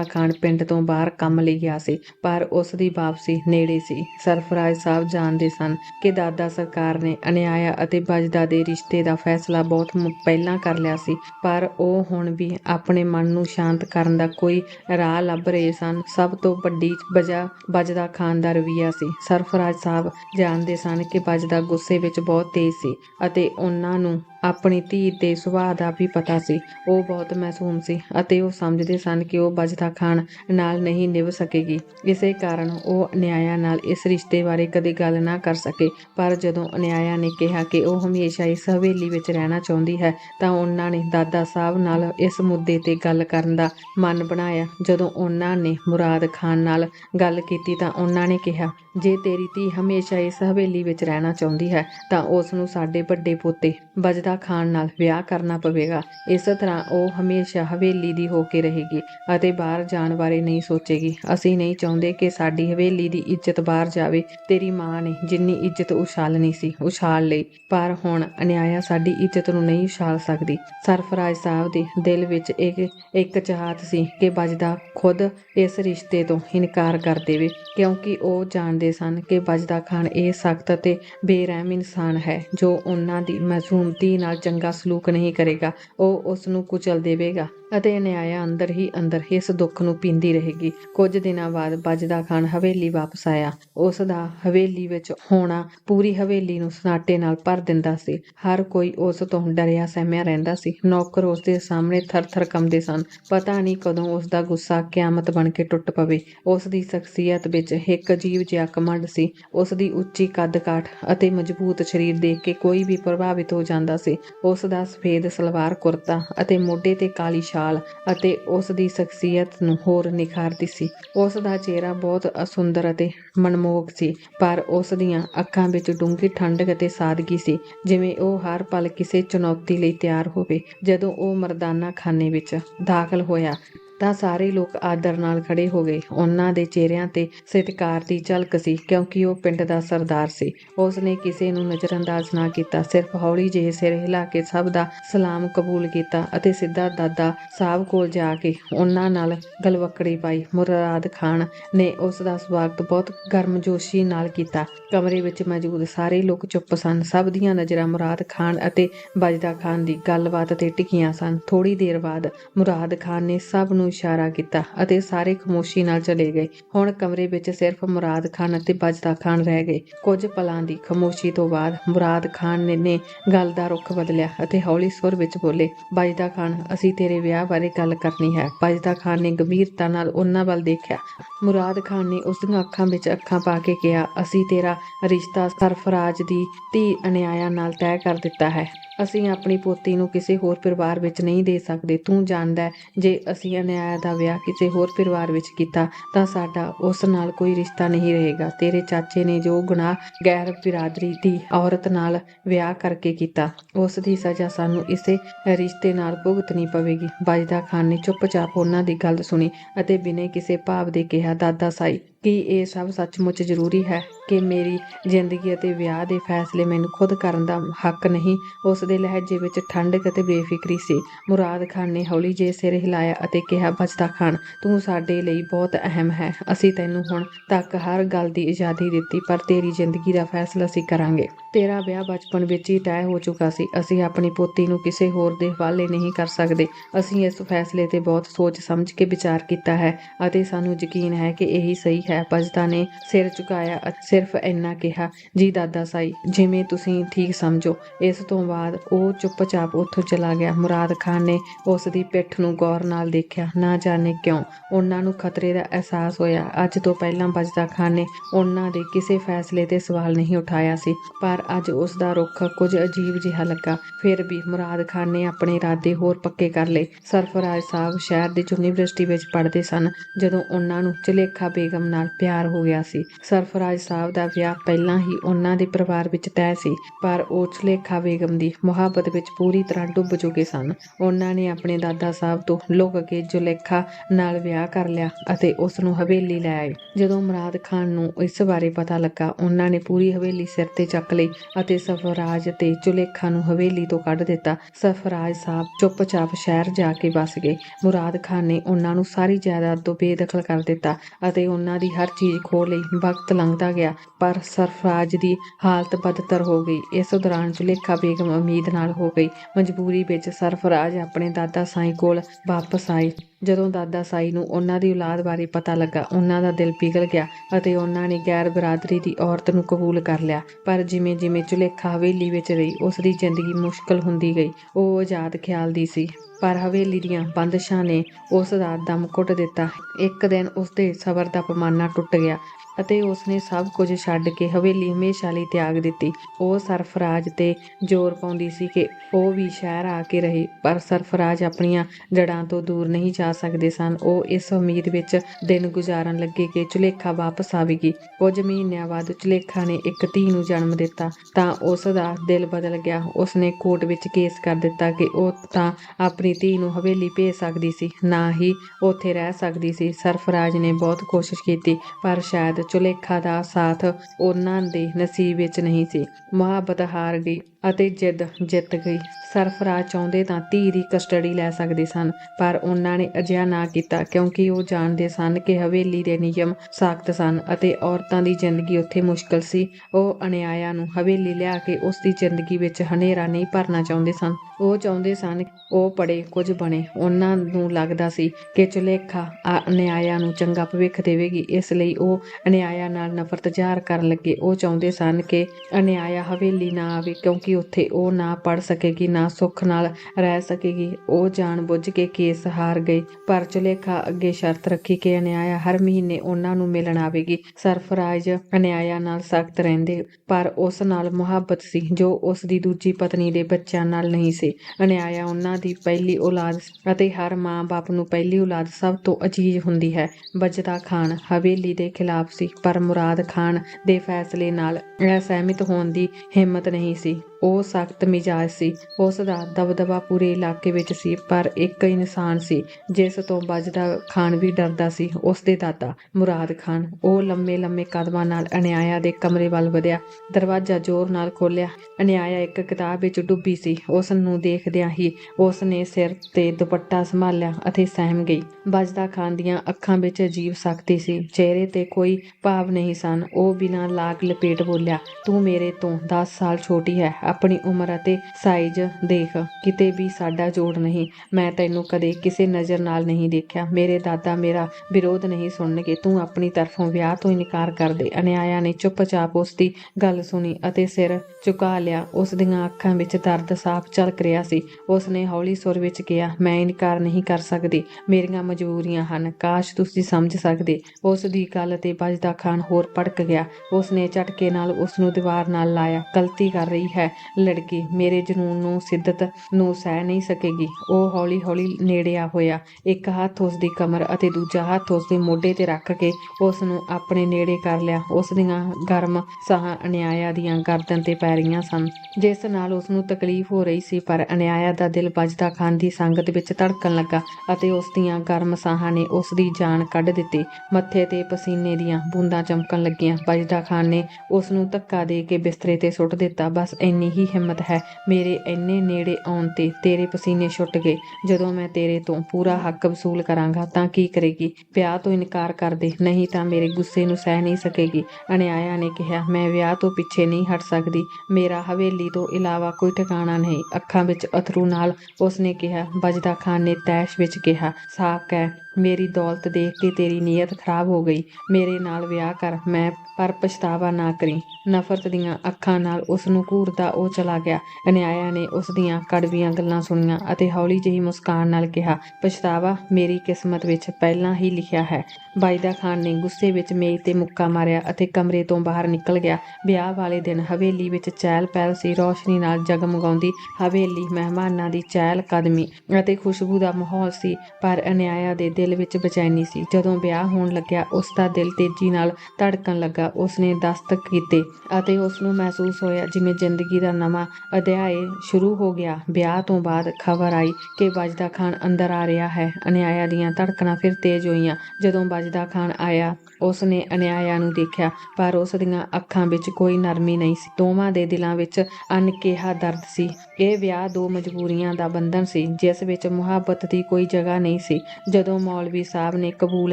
ਬਜਦਾ ਖਾਨ ਪਿੰਡ ਤੋਂ ਬਾਹਰ ਕੰਮ ਲਈ ਗਿਆ ਸੀ, ਪਰ ਉਸ ਦੀ ਵਾਪਸੀ ਨੇੜੇ ਸੀ। ਸਰਫਰਾਜ਼ ਸਾਹਿਬ ਜਾਣਦੇ ਸਨ ਕਿ ਦਾਦਾ ਸਰਕਾਰ ਨੇ ਅਨਿਆਇਆ ਅਤੇ ਬਜਦਾ ਦੇ ਰਿਸ਼ਤੇ ਦਾ ਫੈਸਲਾ ਬਹੁਤ ਪਹਿਲਾਂ ਕਰ ਲਿਆ ਸੀ, ਪਰ ਉਹ ਹੁਣ ਵੀ ਆਪਣੇ ਮਨ ਨੂੰ ਸ਼ਾਂਤ ਕਰਨ ਦਾ ਕੋਈ ਰਾਹ ਲੱਭ ਰਹੇ ਸਨ। ਸਭ ਤੋਂ ਵੱਡੀ ਵਜ੍ਹਾ ਬਜਦਾ ਖਾਨ ਦਾ ਰਵਈਆ ਸੀ। ਸਰਫਰਾਜ਼ ਸਾਹਿਬ ਜਾਣਦੇ ਸਨ ਕਿ ਬਜਦਾ ਗੁੱਸੇ ਵਿੱਚ ਬਹੁਤ ਤੇਜ਼ ਸੀ ਅਤੇ ਉਹਨਾਂ ਨੂੰ ਆਪਣੀ ਧੀ ਦੇ ਸੁਭਾਅ ਦਾ ਵੀ ਪਤਾ ਸੀ। ਉਹ ਬਹੁਤ ਮਾਸੂਮ ਸੀ ਅਤੇ ਉਹ ਸਮਝਦੇ ਸਨ ਕਿ ਉਹ ਬਜਦਾ ਖਾਨ ਨਾਲ ਨਹੀਂ ਨਿਭ ਸਕੇਗੀ। ਇਸੇ ਕਾਰਨ ਉਹ ਅਨਿਆਇਆ ਨਾਲ ਇਸ ਰਿਸ਼ਤੇ ਬਾਰੇ ਕਦੇ ਗੱਲ ਨਾ ਕਰ ਸਕੇ। ਪਰ ਜਦੋਂ ਅਨਿਆਇਆ ਨੇ ਕਿਹਾ ਕਿ ਉਹ ਹਮੇਸ਼ਾ ਇਸ ਹਵੇਲੀ ਵਿੱਚ ਰਹਿਣਾ ਚਾਹੁੰਦੀ ਹੈ, ਤਾਂ ਉਹਨਾਂ ਨੇ ਦਾਦਾ ਸਾਹਿਬ ਨਾਲ ਇਸ ਮੁੱਦੇ ਤੇ ਗੱਲ ਕਰਨ ਦਾ ਮਨ ਬਣਾਇਆ। ਜਦੋਂ ਉਹਨਾਂ ਨੇ ਮੁਰਾਦ ਖਾਨ ਨਾਲ ਗੱਲ ਕੀਤੀ ਤਾਂ ਉਹਨਾਂ ਨੇ ਕਿਹਾ, ਜੇ ਤੇਰੀ ਧੀ ਹਮੇਸ਼ਾ ਇਸ ਹਵੇਲੀ ਵਿੱਚ ਰਹਿਣਾ ਚਾਹੁੰਦੀ ਹੈ, ਤਾਂ ਉਸ ਨੂੰ ਸਾਡੇ ਵੱਡੇ ਪੋਤੇ ਬਜਦਾ ਖਾਨ ਨਾਲ ਵਿਆਹ ਕਰਨਾ ਪਵੇਗਾ। ਇਸ ਤਰ੍ਹਾਂ ਉਹ ਹਮੇਸ਼ਾ ਹਵੇਲੀ ਦੀ ਹੋ ਕੇ ਰਹੇਗੀ ਅਤੇ ਬਾਹਰ ਜਾਣ ਬਾਰੇ ਨਹੀਂ ਸੋਚੇਗੀ। ਅਸੀਂ ਨਹੀਂ ਚਾਹੁੰਦੇ ਕਿ ਸਾਡੀ ਹਵੇਲੀ ਦੀ ਇੱਜ਼ਤ ਬਾਹਰ ਜਾਵੇ। ਤੇਰੀ ਮਾਂ ਨੇ ਜਿੰਨੀ ਇੱਜ਼ਤ ਉਛਾਲਣੀ ਸੀ, ਉਛਾਲ ਲਈ। ਪਰ ਹੁਣ ਅਨਿਆਇਆ ਸਾਡੀ ਇੱਜ਼ਤ ਨੂੰ ਨਹੀਂ ਉਛਾਲ ਸਕਦੀ। ਸਰਫਰਾਜ਼ ਸਾਹਿਬ ਦੇ ਦਿਲ ਵਿੱਚ ਇੱਕ ਇੱਕ ਚਾਹਤ ਸੀ ਕਿ ਬਜਦਾ ਖੁਦ ਇਸ ਰਿਸ਼ਤੇ ਤੋਂ ਇਨਕਾਰ ਕਰ ਦੇਵੇ। ਕਿਉਂਕਿ ਉਹ ਜਾਣਦੇ ਸਨ ਕਿ ਬਜਦਾ ਖਾਨ ਇਹ ਸਖਤ ਅਤੇ ਬੇਰਹਿਮ ਇਨਸਾਨ ਹੈ ਜੋ ਉਹਨਾਂ ਦੀ ਮਾਸੂਮਤੀ ਨਾਲ ਚੰਗਾ ਸਲੂਕ ਨਹੀਂ ਕਰੇਗਾ। ਉਹ ਉਸ ਨੂੰ ਕੁਚਲ ਦੇਵੇਗਾ ਅਤੇ ਅਨਿਆਇਆ ਅੰਦਰ ਹੀ ਅੰਦਰ ਇਸ ਦੁੱਖ ਨੂੰ ਪੀਂਦੀ ਰਹੇਗੀ। ਕੁਝ ਦਿਨਾਂ ਬਾਅਦ ਬਜਦਾ ਖਾਨ ਹਵੇਲੀ ਵਾਪਸ ਆਇਆ। ਉਸ ਦਾ ਹਵੇਲੀ ਵਿੱਚ ਹੋਣਾ ਪੂਰੀ ਹਵੇਲੀ ਨੂੰ ਸਨਾਟੇ ਨਾਲ ਭਰ ਦਿੰਦਾ ਸੀ। ਹਰ ਕੋਈ ਉਸ ਤੋਂ ਡਰਿਆ ਸਹਿਮਿਆ ਰਹਿੰਦਾ ਸੀ। ਨੌਕਰ ਉਸ ਦੇ ਸਾਹਮਣੇ ਥਰ-ਥਰ ਕੰਬਦੇ ਸਨ। ਪਤਾ ਨਹੀਂ ਕਦੋਂ ਉਸ ਦਾ ਗੁੱਸਾ ਕਿਆਮਤ ਬਣ ਕੇ ਟੁੱਟ ਪਵੇ। ਉਸ ਦੀ ਸ਼ਖਸੀਅਤ ਵਿੱਚ ਇੱਕ ਅਜੀਬ ਜਿਹਾ ਕਮੰਡ ਸੀ। ਉਸ ਦੀ ਉੱਚੀ ਕੱਦ-ਕਾਠ ਅਤੇ ਮਜ਼ਬੂਤ ਸਰੀਰ ਦੇਖ ਕੇ ਕੋਈ ਵੀ ਪ੍ਰਭਾਵਿਤ ਹੋ ਜਾਂਦਾ ਸੀ। ਉਸ ਦਾ ਸਫੇਦ ਸਲਵਾਰ ਕੁਰਤਾ ਅਤੇ ਮੋਢੇ ਤੇ ਕਾਲੀ ਸ਼ਾਲ ਅਤੇ ਉਸ ਦੀ ਸ਼ਖਸੀਅਤ ਨੂੰ ਹੋਰ ਨਿਖਾਰਦੀ ਸੀ। ਉਸ ਦਾ ਚਿਹਰਾ ਬਹੁਤ ਅਸੁੰਦਰ ਅਤੇ ਮਨਮੋਹਕ ਸੀ, ਪਰ ਉਸ ਦੀਆਂ ਅੱਖਾਂ ਵਿੱਚ ਡੂੰਘੀ ਠੰਡਕ ਅਤੇ ਸਾਦਗੀ ਸੀ, ਜਿਵੇਂ ਉਹ ਹਰ ਪਲ ਕਿਸੇ ਚੁਣੌਤੀ ਲਈ ਤਿਆਰ ਹੋਵੇ। ਜਦੋਂ ਉਹ ਮਰਦਾਨਾ ਖਾਨੇ ਵਿੱਚ ਦਾਖਲ ਹੋਇਆ ਤਾਂ ਸਾਰੇ ਲੋਕ ਆਦਰ ਨਾਲ ਖੜੇ ਹੋ ਗਏ। ਉਹਨਾਂ ਦੇ ਚਿਹਰਿਆਂ ਤੇ ਸਤਿਕਾਰ ਦੀ ਝਲਕ ਸੀ, ਕਿਉਂਕਿ ਉਹ ਪਿੰਡ ਦਾ ਸਰਦਾਰ ਸੀ। ਉਸ ਨੇ ਕਿਸੇ ਨੂੰ ਨਜ਼ਰਅੰਦਾਜ਼ ਨਾ ਕੀਤਾ, ਸਿਰਫ ਹੌਲੀ ਜਿਹੇ ਸਿਰ ਹਿਲਾ ਕੇ ਸਭ ਦਾ ਸਲਾਮ ਕਬੂਲ ਕੀਤਾ ਅਤੇ ਸਿੱਧਾ ਦਾਦਾ ਸਾਹਿਬ ਕੋਲ ਜਾ ਕੇ ਉਹਨਾਂ ਨਾਲ ਗਲਵਕੜੀ ਪਾਈ। ਮੁਰਾਦ ਖਾਨ ਨੇ ਉਸ ਦਾ ਸਵਾਗਤ ਬਹੁਤ ਗਰਮਜੋਸ਼ੀ ਨਾਲ ਕੀਤਾ। ਕਮਰੇ ਵਿੱਚ ਮੌਜੂਦ ਸਾਰੇ ਲੋਕ ਚੁੱਪ ਸਨ। ਸਭ ਦੀਆਂ ਨਜ਼ਰਾਂ ਮੁਰਾਦ ਖਾਨ ਅਤੇ ਬਜਦਾ ਖਾਨ ਦੀ ਗੱਲਬਾਤ ਤੇ ਟਿਕੀਆਂ ਸਨ। ਥੋੜੀ ਦੇਰ ਬਾਅਦ ਮੁਰਾਦ ਖਾਨ ਨੇ ਸਭ ਨੂੰ ਇਸ਼ਾਰਾ ਕੀਤਾ ਅਤੇ ਸਾਰੇ ਖਾਮੋਸ਼ੀ ਨਾਲ ਚਲੇ ਗਏ। ਹੁਣ ਕਮਰੇ ਵਿੱਚ ਸਿਰਫ ਮੁਰਾਦ ਖਾਨ ਅਤੇ ਬਜਦਾ ਖਾਨ ਰਹਿ ਗਏ। ਕੁਝ ਪਲਾਂ ਦੀ ਖਾਮੋਸ਼ੀ ਤੋਂ ਬਾਅਦ ਮੁਰਾਦ ਖਾਨ ਨੇ ਗੱਲ ਦਾ ਰੁਖ ਬਦਲਿਆ ਅਤੇ ਹੌਲੀ ਸੁਰ ਵਿੱਚ ਬੋਲੇ, ਬਜਦਾ ਖਾਨ, ਅਸੀਂ ਤੇਰੇ ਵਿਆਹ ਬਾਰੇ ਗੱਲ ਕਰਨੀ ਹੈ। ਬਜਦਾ ਖਾਨ ਨੇ ਗੰਭੀਰਤਾ ਨਾਲ ਉਹਨਾਂ ਵੱਲ ਦੇਖਿਆ। ਮੁਰਾਦ ਖਾਨ ਨੇ ਉਸ ਦੀਆਂ ਅੱਖਾਂ ਵਿੱਚ ਅੱਖਾਂ ਪਾ ਕੇ ਕਿਹਾ, ਅਸੀਂ ਤੇਰਾ ਰਿਸ਼ਤਾ ਸਰਫਰਾਜ਼ ਦੀ ਧੀ ਅਨਿਆਇਆ ਨਾਲ ਤੈਅ ਕਰ ਦਿੱਤਾ ਹੈ। ਅਸੀਂ ਆਪਣੀ ਪੋਤੀ ਨੂੰ ਕਿਸੇ ਹੋਰ ਪਰਿਵਾਰ ਵਿੱਚ ਨਹੀਂ ਦੇ ਸਕਦੇ। ਤੂੰ ਜਾਣਦਾ ਜੇ ਅਸੀਂ ਅਨਿਆਇ ਦਾ ਵਿਆਹ ਕਿਸੇ ਹੋਰ ਪਰਿਵਾਰ ਵਿੱਚ ਕੀਤਾ, ਤਾਂ ਸਾਡਾ ਉਸ ਨਾਲ ਕੋਈ ਰਿਸ਼ਤਾ ਨਹੀਂ ਰਹੇਗਾ। ਤੇਰੇ ਚਾਚੇ ਨੇ ਜੋ ਗੁਨਾਹ, ਗੈਰ ਬਿਰਾਦਰੀ ਦੀ ਔਰਤ ਨਾਲ ਵਿਆਹ ਕਰਕੇ ਕੀਤਾ, ਉਸ ਦੀ ਸਜ਼ਾ ਸਾਨੂੰ ਇਸੇ ਰਿਸ਼ਤੇ ਨਾਲ ਭੁਗਤਣੀ ਪਵੇਗੀ। ਬਾਜਦਾ ਖਾਨ ਨੇ ਚੁੱਪਚਾਪ ਉਹਨਾਂ ਦੀ ਗੱਲ ਸੁਣੀ ਅਤੇ ਬਿਨੇ ਕਿਸੇ ਭਾਵ ਦੇ ਕਿਹਾ, ਦਾਦਾ ਸਾਈ ਕੀ ਇਹ ਸਭ ਸੱਚਮੁੱਚ ਜ਼ਰੂਰੀ ਹੈ ਕਿ ਮੇਰੀ ਜ਼ਿੰਦਗੀ ਅਤੇ ਵਿਆਹ ਦੇ ਫੈਸਲੇ ਮੈਨੂੰ ਖੁਦ ਕਰਨ ਦਾ ਹੱਕ ਨਹੀਂ। ਉਸ ਦੇ ਲਹਿਜੇ ਵਿੱਚ ਠੰਡਕ ਅਤੇ ਬੇਫਿਕਰੀ ਸੀ। ਮੁਰਾਦ ਖਾਨ ਨੇ ਹੌਲੀ ਜਿਹੇ ਸਿਰ ਹਿਲਾਇਆ ਅਤੇ ਕਿਹਾ, ਬਚਦਾ ਖਾਨ, ਤੂੰ ਸਾਡੇ ਲਈ ਬਹੁਤ ਅਹਿਮ ਹੈ। ਅਸੀਂ ਤੈਨੂੰ ਹੁਣ ਤੱਕ ਹਰ ਗੱਲ ਦੀ ਆਜ਼ਾਦੀ ਦਿੱਤੀ, ਪਰ ਤੇਰੀ ਜ਼ਿੰਦਗੀ ਦਾ ਫੈਸਲਾ ਅਸੀਂ ਕਰਾਂਗੇ। ਤੇਰਾ ਵਿਆਹ ਬਚਪਨ ਵਿੱਚ ਹੀ ਤੈਅ ਹੋ ਚੁੱਕਾ ਸੀ। ਅਸੀਂ ਆਪਣੀ ਪੋਤੀ ਨੂੰ ਕਿਸੇ ਹੋਰ ਦੇ ਹਵਾਲੇ ਨਹੀਂ ਕਰ ਸਕਦੇ। ਅਸੀਂ ਇਸ ਫੈਸਲੇ ਤੇ ਬਹੁਤ ਸੋਚ ਸਮਝ ਕੇ ਵਿਚਾਰ ਕੀਤਾ ਹੈ ਅਤੇ ਸਾਨੂੰ ਯਕੀਨ ਹੈ ਕਿ ਇਹੀ ਸਹੀ ਹੈ। ਬਜਦਾ ਨੇ ਸਿਰ ਝੁਕਾਇਆ ਸਿਰਫ ਇੰਨਾ ਕਿਹਾ, ਜੀ ਦਾਦਾ ਸਾਈ, ਜਿਵੇਂ ਤੁਸੀਂ ਠੀਕ ਸਮਝੋ। ਇਸ ਤੋਂ ਬਾਅਦ ਉਹ ਚੁੱਪਚਾਪ ਉੱਥੋਂ ਚਲਾ ਗਿਆ। ਮੁਰਾਦ ਖਾਨ ਨੇ ਉਸ ਦੀ ਪਿੱਠ ਨੂੰ ਗੌਰ ਨਾਲ ਦੇਖਿਆ। ਨਾ ਜਾਣੇ ਕਿਉਂ? ਉਹਨਾਂ ਨੂੰ ਖਤਰੇ ਦਾ ਅਹਿਸਾਸ ਹੋਇਆ। ਅੱਜ ਤੋਂ ਪਹਿਲਾਂ ਬਜਦਾ ਖਾਨ ਨੇ ਉਹਨਾਂ ਦੇ ਕਿਸੇ ਫੈਸਲੇ ਤੇ ਸਵਾਲ ਨਹੀਂ ਉਠਾਇਆ ਸੀ, ਪਰ ਅੱਜ ਉਸ ਦਾ ਰੁੱਖ ਕੁਝ ਅਜੀਬ ਜਿਹਾ ਲੱਗਾ। ਫਿਰ ਵੀ ਮੁਰਾਦ ਖਾਨ ਨੇ ਆਪਣੇ ਇਰਾਦੇ ਹੋਰ ਪੱਕੇ ਕਰ ਲਏ। ਸਰਫਰਾਜ਼ ਸਾਹਿਬ ਸ਼ਹਿਰ ਦੀ ਯੂਨੀਵਰਸਿਟੀ ਵਿੱਚ ਪੜ੍ਹਦੇ ਸਨ, ਜਦੋਂ ਉਹਨਾਂ ਨੂੰ ਚਲੇਖਾ ਬੇਗਮ ਨਾਲ ਪਿਆਰ ਹੋ ਗਿਆ ਸੀ। ਸਰਫਰਾਜ਼ ਸਾਹਿਬ ਦਾ ਵਿਆਹ ਪਹਿਲਾਂ ਹੀ ਉਹਨਾਂ ਦੇ ਪਰਿਵਾਰ ਵਿੱਚ ਤੈਅ ਸੀ, ਪਰ ਉਹ ਚਲੇਖਾ ਬੇਗਮ ਦੀ ਮੁਹੱਬਤ ਵਿੱਚ ਪੂਰੀ ਤਰ੍ਹਾਂ ਡੁੱਬ ਚੁੱਕੇ ਸਨ। ਉਹਨਾਂ ਨੇ ਆਪਣੇ ਦਾਦਾ ਸਾਹਿਬ ਤੋਂ ਲੁਕ ਕੇ ਜੁਲੇਖਾ ਨਾਲ ਵਿਆਹ ਕਰ ਲਿਆ ਅਤੇ ਉਸ ਨੂੰ ਹਵੇਲੀ ਲੈ ਆਏ। ਜਦੋਂ ਮੁਰਾਦ ਖਾਨ ਨੂੰ ਇਸ ਬਾਰੇ ਪਤਾ ਲੱਗਾ, ਉਹਨਾਂ ਨੇ ਪੂਰੀ ਹਵੇਲੀ ਸਿਰ ਤੇ ਚੱਕ ਲਈ ਅਤੇ ਸਰਫਰਾਜ਼ ਤੇ ਜੁਲੇਖਾ ਨੂੰ ਹਵੇਲੀ ਤੋਂ ਕੱਢ ਦਿੱਤਾ। ਸਰਫਰਾਜ਼ ਸਾਹਿਬ ਚੁੱਪਚਾਪ ਸ਼ਹਿਰ ਜਾ ਕੇ ਬਸ ਗਏ। ਮੁਰਾਦ ਖਾਨ ਨੇ ਉਹਨਾਂ ਨੂੰ ਸਾਰੀ ਜਾਇਦਾਦ ਤੋਂ ਬੇਦਖਲ ਕਰ ਦਿੱਤਾ ਅਤੇ ਉਹਨਾਂ ਦੀ ਹਰ ਚੀਜ਼ ਖੋਹ ਲਈ ਵਕਤ ਲੰਘਦਾ ਗਿਆ, ਪਰ ਸਰਫਰਾਜ਼ ਦੀ ਹਾਲਤ ਬਦਤਰ ਹੋ ਗਈ। ਇਸ ਦੌਰਾਨ ਜ਼ੁਲੇਖਾ ਬੇਗਮ ਉਮੀਦ ਨਾਲ ਹੋ ਗਈ। ਮਜਬੂਰੀ ਵਿੱਚ ਸਰਫਰਾਜ਼ ਆਪਣੇ ਦਾਦਾ ਸਾਈਂ ਕੋਲ ਵਾਪਸ ਆਏ। ਜਦੋਂ ਦਾਦਾ ਸਾਈ ਨੂੰ ਉਹਨਾਂ ਦੀ ਔਲਾਦ ਬਾਰੇ ਪਤਾ ਲੱਗਾ, ਉਹਨਾਂ ਦਾ ਦਿਲ ਪਿਘਲ ਗਿਆ ਅਤੇ ਉਹਨਾਂ ਨੇ ਗੈਰ ਬਰਾਦਰੀ ਦੀ ਔਰਤ ਨੂੰ ਕਬੂਲ ਕਰ ਲਿਆ। ਪਰ ਜਿਵੇਂ ਜਿਵੇਂ ਜ਼ੁਲੇਖਾ ਹਵੇਲੀ ਵਿੱਚ ਰਹੀ ਉਸ ਦੀ ਜ਼ਿੰਦਗੀ ਮੁਸ਼ਕਲ ਹੁੰਦੀ ਗਈ। ਉਹ ਆਜ਼ਾਦ ਖਿਆਲ ਦੀ ਸੀ। ਪਰ ਹਵੇਲੀ ਦੀਆਂ ਬੰਦਸ਼ਾਂ ਨੇ ਉਸ ਦਾ ਦਮ ਘੁੱਟ ਦਿੱਤਾ। ਇੱਕ ਦਿਨ ਉਸ ਦੇ ਸਬਰ ਦਾ ਪਮਾਨਾ ਟੁੱਟ ਗਿਆ ਅਤੇ ਉਸਨੇ ਸਭ ਕੁਝ ਛੱਡ ਕੇ ਹਵੇਲੀ ਹਮੇਸ਼ਾ ਲਈ ਤਿਆਗ ਦਿੱਤੀ। ਉਹ ਸਰਫਰਾਜ਼ ਤੇ ਜ਼ੋਰ ਪਾਉਂਦੀ ਸੀ ਕਿ ਉਹ ਵੀ ਸ਼ਹਿਰ ਆ ਕੇ ਰਹੇ, ਪਰ ਸਰਫਰਾਜ਼ ਆਪਣੀਆਂ ਜੜਾਂ ਤੋਂ ਦੂਰ ਨਹੀਂ ਜਾ ਸਕਦੇ ਸਨ। ਉਹ ਇਸ ਉਮੀਦ ਵਿੱਚ ਦਿਨ ਗੁਜ਼ਾਰਨ ਲੱਗੇ ਕਿ ਚੁਲੇਖਾ ਵਾਪਸ ਆਵੇਗੀ। ਕੁਝ ਮਹੀਨਿਆਂ ਬਾਅਦ ਚੁਲੇਖਾ ਨੇ ਇੱਕ ਧੀ ਨੂੰ ਜਨਮ ਦਿੱਤਾ। ਤਾਂ ਉਸ ਦਾ ਦਿਲ ਬਦਲ ਗਿਆ। ਉਸਨੇ ਕੋਰਟ ਵਿੱਚ ਕੇਸ ਕਰ ਦਿੱਤਾ ਕਿ ਉਹ ਤਾਂ ਆਪਣੀ ਧੀ ਨੂੰ ਹਵੇਲੀ ਭੇਜ ਸਕਦੀ ਸੀ, ਨਾ ਹੀ ਉੱਥੇ ਰਹਿ ਸਕਦੀ ਸੀ। ਸਰਫਰਾਜ਼ ਨੇ ਬਹੁਤ ਕੋਸ਼ਿਸ਼ ਕੀਤੀ, ਪਰ ਸ਼ਾਇਦ ਚੁਲੇਖਾ ਦਾ ਸਾਥ ਉਹਨਾਂ ਦੇ ਨਸੀਬ ਵਿੱਚ ਨਹੀਂ ਸੀ। ਮੁਹੱਬਤ ਹਾਰ ਗਈ। ਅਤੇ ਜਿੱਦ ਜਿੱਤ ਗਈ। ਸਰਫਰਾਜ਼ ਚਾਹੁੰਦੇ ਤਾਂ ਧੀ ਦੀ ਕਸਟਡੀ ਲੈ ਸਕਦੇ ਸਨ, ਪਰ ਉਹਨਾਂ ਨੇ ਅਜਿਹਾ ਨਾ ਕੀਤਾ ਕਿਉਂਕਿ ਉਹ ਜਾਣਦੇ ਸਨ ਕਿ ਹਵੇਲੀ ਦੇ ਨਿਯਮ ਸਖਤ ਸਨ ਅਤੇ ਔਰਤਾਂ ਦੀ ਜ਼ਿੰਦਗੀ ਉੱਥੇ ਮੁਸ਼ਕਲ ਸੀ। ਉਹ ਅਨਿਆਇਆ ਨੂੰ ਹਵੇਲੀ ਲਿਆ ਕੇ ਉਸ ਦੀ ਜ਼ਿੰਦਗੀ ਵਿੱਚ ਹਨੇਰਾ ਨਹੀਂ ਭਰਨਾ ਚਾਹੁੰਦੇ ਸਨ। ਉਹ ਚਾਹੁੰਦੇ ਸਨ ਉਹ ਪੜੇ ਕੁਝ ਬਣੇ। ਉਹਨਾਂ ਨੂੰ ਲੱਗਦਾ ਸੀ ਕਿ ਚੁਲੇਖਾ ਆ- ਅਨਿਆਇਆ ਨੂੰ ਚੰਗਾ ਭਵਿੱਖ ਦੇਵੇਗੀ, ਇਸ ਲਈ ਉਹ ਅਨਿਆਇਆ ਨਾਲ ਨਫ਼ਰਤ ਜ਼ਾਹਰ ਕਰਨ ਲੱਗੇ। ਉਹ ਚਾਹੁੰਦੇ ਸਨ ਕਿ ਅਨਿਆਇਆ ਹਵੇਲੀ ਨਾ ਆਵੇ ਕਿਉਂਕਿ ਉੱਥੇ ਉਹ ਨਾ ਪੜ ਸਕੇਗੀ, ਨਾ ਸੁੱਖ ਨਾਲ ਰਹਿ ਸਕੇਗੀ। ਉਹ ਜਾਣ ਬੁੱਝ ਕੇ ਕੇਸ ਹਾਰ ਗਏ ਪਰ ਚੁਲੇਖਾ ਅੱਗੇ ਸ਼ਰਤ ਰੱਖੀ ਕਿ ਅਨਿਆਇਆ ਹਰ ਮਹੀਨੇ ਉਹਨਾਂ ਨੂੰ ਮਿਲਣ ਆਵੇਗੀ। ਸਰਫਰਾਜ਼ ਅਨਿਆਇਆ ਨਾਲ ਸਖਤ ਰਹਿੰਦੇ, ਪਰ ਉਸ ਨਾਲ ਮੁਹੱਬਤ ਸੀ, ਜੋ ਉਸ ਦੀ ਦੂਜੀ ਪਤਨੀ ਦੇ ਬੱਚਿਆਂ ਨਾਲ ਨਹੀਂ ਸੀ। ਅਨਿਆਇਆ ਉਹਨਾਂ ਦੀ ਪਹਿਲੀ ਔਲਾਦ ਅਤੇ ਹਰ ਮਾਂ-ਬਾਪ ਨੂੰ ਪਹਿਲੀ ਔਲਾਦ ਸਭ ਤੋਂ ਅਜੀਜ਼ ਹੁੰਦੀ ਹੈ। ਬਜਦਾ ਖਾਨ ਹਵੇਲੀ ਦੇ ਖਿਲਾਫ ਸੀ, ਪਰ ਮੁਰਾਦ ਖਾਨ ਦੇ ਫੈਸਲੇ ਨਾਲ ਅਸਹਿਮਤ ਹੋਣ ਦੀ ਹਿੰਮਤ ਨਹੀਂ ਸੀ। ਉਹ ਸਖਤ ਮਿਜਾਜ ਸੀ। ਉਸ ਦਾ ਦਬਦਬਾ ਪੂਰੇ ਇਲਾਕੇ ਵਿੱਚ ਸੀ, ਪਰ ਇੱਕ ਇਨਸਾਨ ਸੀ, ਜਿਸ ਤੋਂ ਬਜਦਾ ਖਾਨ ਵੀ ਡਰਦਾ ਸੀ ਉਸ ਦੇ ਦਾਦਾ ਮੁਰਾਦ ਖਾਨ। ਉਹ ਲੰਮੇ ਲੰਮੇ ਕਦਮਾਂ ਨਾਲ ਅਨਿਆਇਆ ਦੇ ਕਮਰੇ ਵੱਲ ਵਧਿਆ, ਦਰਵਾਜ਼ਾ ਜ਼ੋਰ ਨਾਲ ਖੋਲ੍ਹਿਆ। ਅਨਿਆਇਆ ਇੱਕ ਕਿਤਾਬ ਵਿੱਚ ਡੁੱਬੀ ਸੀ। ਉਸ ਨੂੰ ਦੇਖਦਿਆਂ ਹੀ ਉਸ ਨੇ ਸਿਰ ਤੇ ਦੁਪੱਟਾ ਸੰਭਾਲਿਆ ਅਤੇ ਸਹਿਮ ਗਈ। ਬਜਦਾ ਖਾਨ ਦੀਆਂ ਅੱਖਾਂ ਵਿੱਚ ਅਜੀਬ ਸਖਤੀ ਸੀ। ਚਿਹਰੇ ਤੇ ਕੋਈ ਭਾਵ ਨਹੀਂ ਸਨ। ਉਹ ਬਿਨਾਂ ਲਾਗ ਲਪੇਟ ਬੋਲਿਆ, ਤੂੰ ਮੇਰੇ ਤੋਂ 10 ਸਾਲ ਛੋਟੀ ਹੈ ਆਪਣੀ ਉਮਰ ਅਤੇ ਸਾਈਜ਼ ਦੇਖ। ਕਿਤੇ ਵੀ ਸਾਡਾ ਜੋੜ ਨਹੀਂ। ਮੈਂ ਤੈਨੂੰ ਕਦੇ ਕਿਸੇ ਨਜ਼ਰ ਨਾਲ ਨਹੀਂ ਦੇਖਿਆ। ਮੇਰੇ ਦਾਦਾ ਮੇਰਾ ਵਿਰੋਧ ਨਹੀਂ ਸੁਣਨਗੇ। ਤੂੰ ਆਪਣੀ ਤਰਫੋਂ ਵਿਆਹ ਤੋਂ ਇਨਕਾਰ ਕਰ ਦੇ। ਅਨਿਆਇਆ ਨੇ ਚੁੱਪਚਾਪ ਉਸ ਦੀ ਗੱਲ ਸੁਣੀ ਅਤੇ ਸਿਰ ਝੁਕਾ ਲਿਆ। ਉਸ ਦੀਆਂ ਅੱਖਾਂ ਵਿੱਚ ਦਰਦ ਸਾਫ਼ ਝਲਕ ਰਿਹਾ ਸੀ। ਉਸ ਨੇ ਹੌਲੀ ਸੁਰ ਵਿੱਚ ਕਿਹਾ, ਮੈਂ ਇਨਕਾਰ ਨਹੀਂ ਕਰ ਸਕਦੀ। ਮੇਰੀਆਂ ਮਜਬੂਰੀਆਂ ਹਨ। ਕਾਸ਼ ਤੁਸੀਂ ਸਮਝ ਸਕਦੇ। ਉਸ ਦੀ ਗੱਲ ਤੇ ਬਜਦਾ ਖਾਨ ਹੋਰ ਭੜਕ ਗਿਆ। ਉਸ ਨੇ ਝਟਕੇ ਨਾਲ ਉਸ ਨੂੰ ਦੀਵਾਰ ਨਾਲ ਲਾਇਆ। ਗਲਤੀ ਕਰ ਰਹੀ ਹੈ। ਲੜਕੀ ਮੇਰੇ ਜਨੂਨ ਨੂੰ ਸਿੱਧਤ ਨੂੰ ਸਹਿ ਨਹੀਂ ਸਕੇਗੀ। ਉਹ ਹੌਲੀ-ਹੌਲੀ ਨੇੜੇ ਆ ਹੋਇਆ। ਇੱਕ ਹੱਥ ਉਸ ਦੀ ਕਮਰ ਅਤੇ ਦੂਜਾ ਹੱਥ ਉਸ ਦੇ ਮੋਢੇ ਤੇ ਰੱਖ ਕੇ ਉਸ ਨੂੰ ਆਪਣੇ ਨੇੜੇ ਕਰ ਲਿਆ। ਉਸ ਦੀਆਂ ਗਰਮ ਸਾਹ ਅਨਿਆਇਆ ਦੀਆਂ ਗਰਦਨ ਤੇ ਪੈ ਰਹੀਆਂ ਸਨ। ਜਿਸ ਨਾਲ ਉਸ ਨੂੰ ਤਕਲੀਫ ਹੋ ਰਹੀ ਸੀ, ਪਰ ਅਨਿਆਇਆ ਦਾ ਦਿਲ ਬਜਦਾ ਖਾਨ ਦੀ ਸੰਗਤ ਵਿੱਚ ਧੜਕਣ ਲੱਗਾ ਅਤੇ ਉਸ ਦੀਆਂ ਗਰਮ ਸਾਹਾਂ ਨੇ ਉਸ ਦੀ ਜਾਨ ਕੱਢ ਦਿੱਤੀ। ਮੱਥੇ ਤੇ ਪਸੀਨੇ ਦੀਆਂ ਬੂੰਦਾਂ ਚਮਕਣ ਲੱਗੀਆਂ। ਬਜਦਾ ਖਾਨ ਨੇ ਉਸ ਨੂੰ ਧੱਕਾ ਦੇ ਕੇ ਬਿਸਤਰੇ ਤੇ ਸੁੱਟ ਦਿੱਤਾ। ਬਸ ਇੰਨੀ ਹੀ ਹਿੰਮਤ ਹੈ, ਮੇਰੇ ਇੰਨੇ ਨੇੜੇ ਆਉਣ ਤੇ ਤੇਰੇ ਪਸੀਨੇ ਛੁੱਟ ਗਏ। ਜਦੋਂ ਮੈਂ ਤੇਰੇ ਤੋਂ ਪੂਰਾ ਹੱਕ ਵਸੂਲ ਕਰਾਂਗਾ, ਤਾਂ ਕੀ ਕਰੇਗੀ? ਵਿਆਹ ਤੋਂ ਇਨਕਾਰ ਕਰ ਦੇ ਨਹੀਂ ਤਾਂ ਮੇਰੇ ਗੁੱਸੇ ਨੂੰ ਸਹਿ ਨਹੀਂ ਸਕੇਗੀ। ਅਨਿਆਇਆ ਨੇ ਕਿਹਾ, ਮੈਂ ਵਿਆਹ ਤੋਂ ਪਿੱਛੇ ਨਹੀਂ ਹਟ ਸਕਦੀ। ਮੇਰਾ ਹਵੇਲੀ ਤੋਂ ਇਲਾਵਾ ਕੋਈ ਠਿਕਾਣਾ ਨਹੀਂ। ਅੱਖਾਂ ਵਿੱਚ ਅਥਰੂ ਨਾਲ ਉਸਨੇ ਕਿਹਾ ਬਜਦਾ ਖਾਨ ਨੇ ਤੈਸ਼ ਵਿੱਚ ਕਿਹਾ, ਸਾਫ਼ ਕਹਿ, ਮੇਰੀ ਦੌਲਤ ਦੇਖ ਕੇ ਤੇਰੀ ਨੀਅਤ ਖਰਾਬ ਹੋ ਗਈ। ਮੇਰੇ ਨਾਲ ਵਿਆਹ ਕਰ, ਮੈਂ ਪਰ ਪਛਤਾਵਾ ਨਾ ਕਰੀ। ਨਫ਼ਰਤ ਦੀਆਂ ਅੱਖਾਂ ਨਾਲ ਉਸ ਨੂੰ ਘੂਰਦਾ ਉਹ ਚਲਾ ਗਿਆ। ਅਨਿਆਇਆ ਨੇ ਉਸ ਦੀਆਂ ਕੜਵੀਆਂ ਗੱਲਾਂ ਸੁਣੀਆਂ ਅਤੇ ਹੌਲੀ ਜਿਹੀ ਮੁਸਕਾਨ ਨਾਲ ਕਿਹਾ, ਪਛਤਾਵਾ, ਮੇਰੀ ਕਿਸਮਤ ਵਿੱਚ ਪਹਿਲਾਂ ਹੀ ਲਿਖਿਆ ਹੈ। ਬਾਈਦਾ ਖਾਨ ਨੇ ਗੁੱਸੇ ਵਿੱਚ ਮੇਜ਼ ਤੇ ਮੁੱਕਾ ਮਾਰਿਆ ਅਤੇ ਕਮਰੇ ਤੋਂ ਬਾਹਰ ਨਿਕਲ ਗਿਆ। ਵਿਆਹ ਵਾਲੇ ਦਿਨ ਹਵੇਲੀ ਵਿੱਚ ਚਹਿਲ ਪਹਿਲ ਸੀ। ਰੋਸ਼ਨੀ ਨਾਲ ਜਗਮਗਾਉਂਦੀ ਹਵੇਲੀ ਮਹਿਮਾਨਾਂ ਦੀ ਚਹਿਲ ਕਦਮੀ ਅਤੇ ਖੁਸ਼ਬੂ ਦਾ ਮਾਹੌਲ ਸੀ, ਪਰ ਅਨਿਆਇਆ ਦੇ ਦਿਲ ਵਿੱਚ ਬੇਚੈਨੀ ਸੀ। ਜਦੋਂ ਵਿਆਹ ਹੋਣ ਲੱਗਿਆ, ਉਸ ਦਾ ਦਿਲ ਤੇਜ਼ੀ ਨਾਲ ਧੜਕਣ ਲੱਗਾ। ਉਸ ਨੇ ਦਸਤਕ ਕੀਤੇ ਅਤੇ ਉਸ ਨੂੰ ਮਹਿਸੂਸ ਹੋਇਆ ਜਿਵੇਂ ਜ਼ਿੰਦਗੀ ਦਾ ਨਵਾਂ ਅਧਿਆਏ ਸ਼ੁਰੂ ਹੋ ਗਿਆ। ਵਿਆਹ ਤੋਂ ਬਾਅਦ ਖਬਰ ਆਈ ਕਿ ਬਜਦਾ ਖਾਨ ਅੰਦਰ ਆ ਰਿਹਾ ਹੈ। ਅਨਿਆਇਆ ਦੀਆਂ ਧੜਕਣਾਂ ਫਿਰ ਤੇਜ਼ ਹੋਈਆਂ। ਜਦੋਂ ਬਜਦਾ ਖਾਨ ਆਇਆ ਉਸ ਨੇ ਅਨਿਆਇਆ ਨੂੰ ਦੇਖਿਆ, ਪਰ ਉਸ ਦੀਆਂ ਅੱਖਾਂ ਵਿੱਚ ਕੋਈ ਨਰਮੀ ਨਹੀਂ ਸੀ। ਦੋਵਾਂ ਦੇ ਦਿਲਾਂ ਵਿੱਚ ਅਨਕਿਹਾ ਦਰਦ ਸੀ। ਇਹ ਵਿਆਹ ਦੋ ਮਜਬੂਰੀਆਂ ਦਾ ਬੰਧਨ ਸੀ, ਜਿਸ ਵਿੱਚ ਮੁਹੱਬਤ ਦੀ ਕੋਈ ਜਗ੍ਹਾ ਨਹੀਂ ਸੀ। ਜਦੋਂ ਮੌਲਵੀ ਸਾਹਿਬ ਨੇ ਕਬੂਲ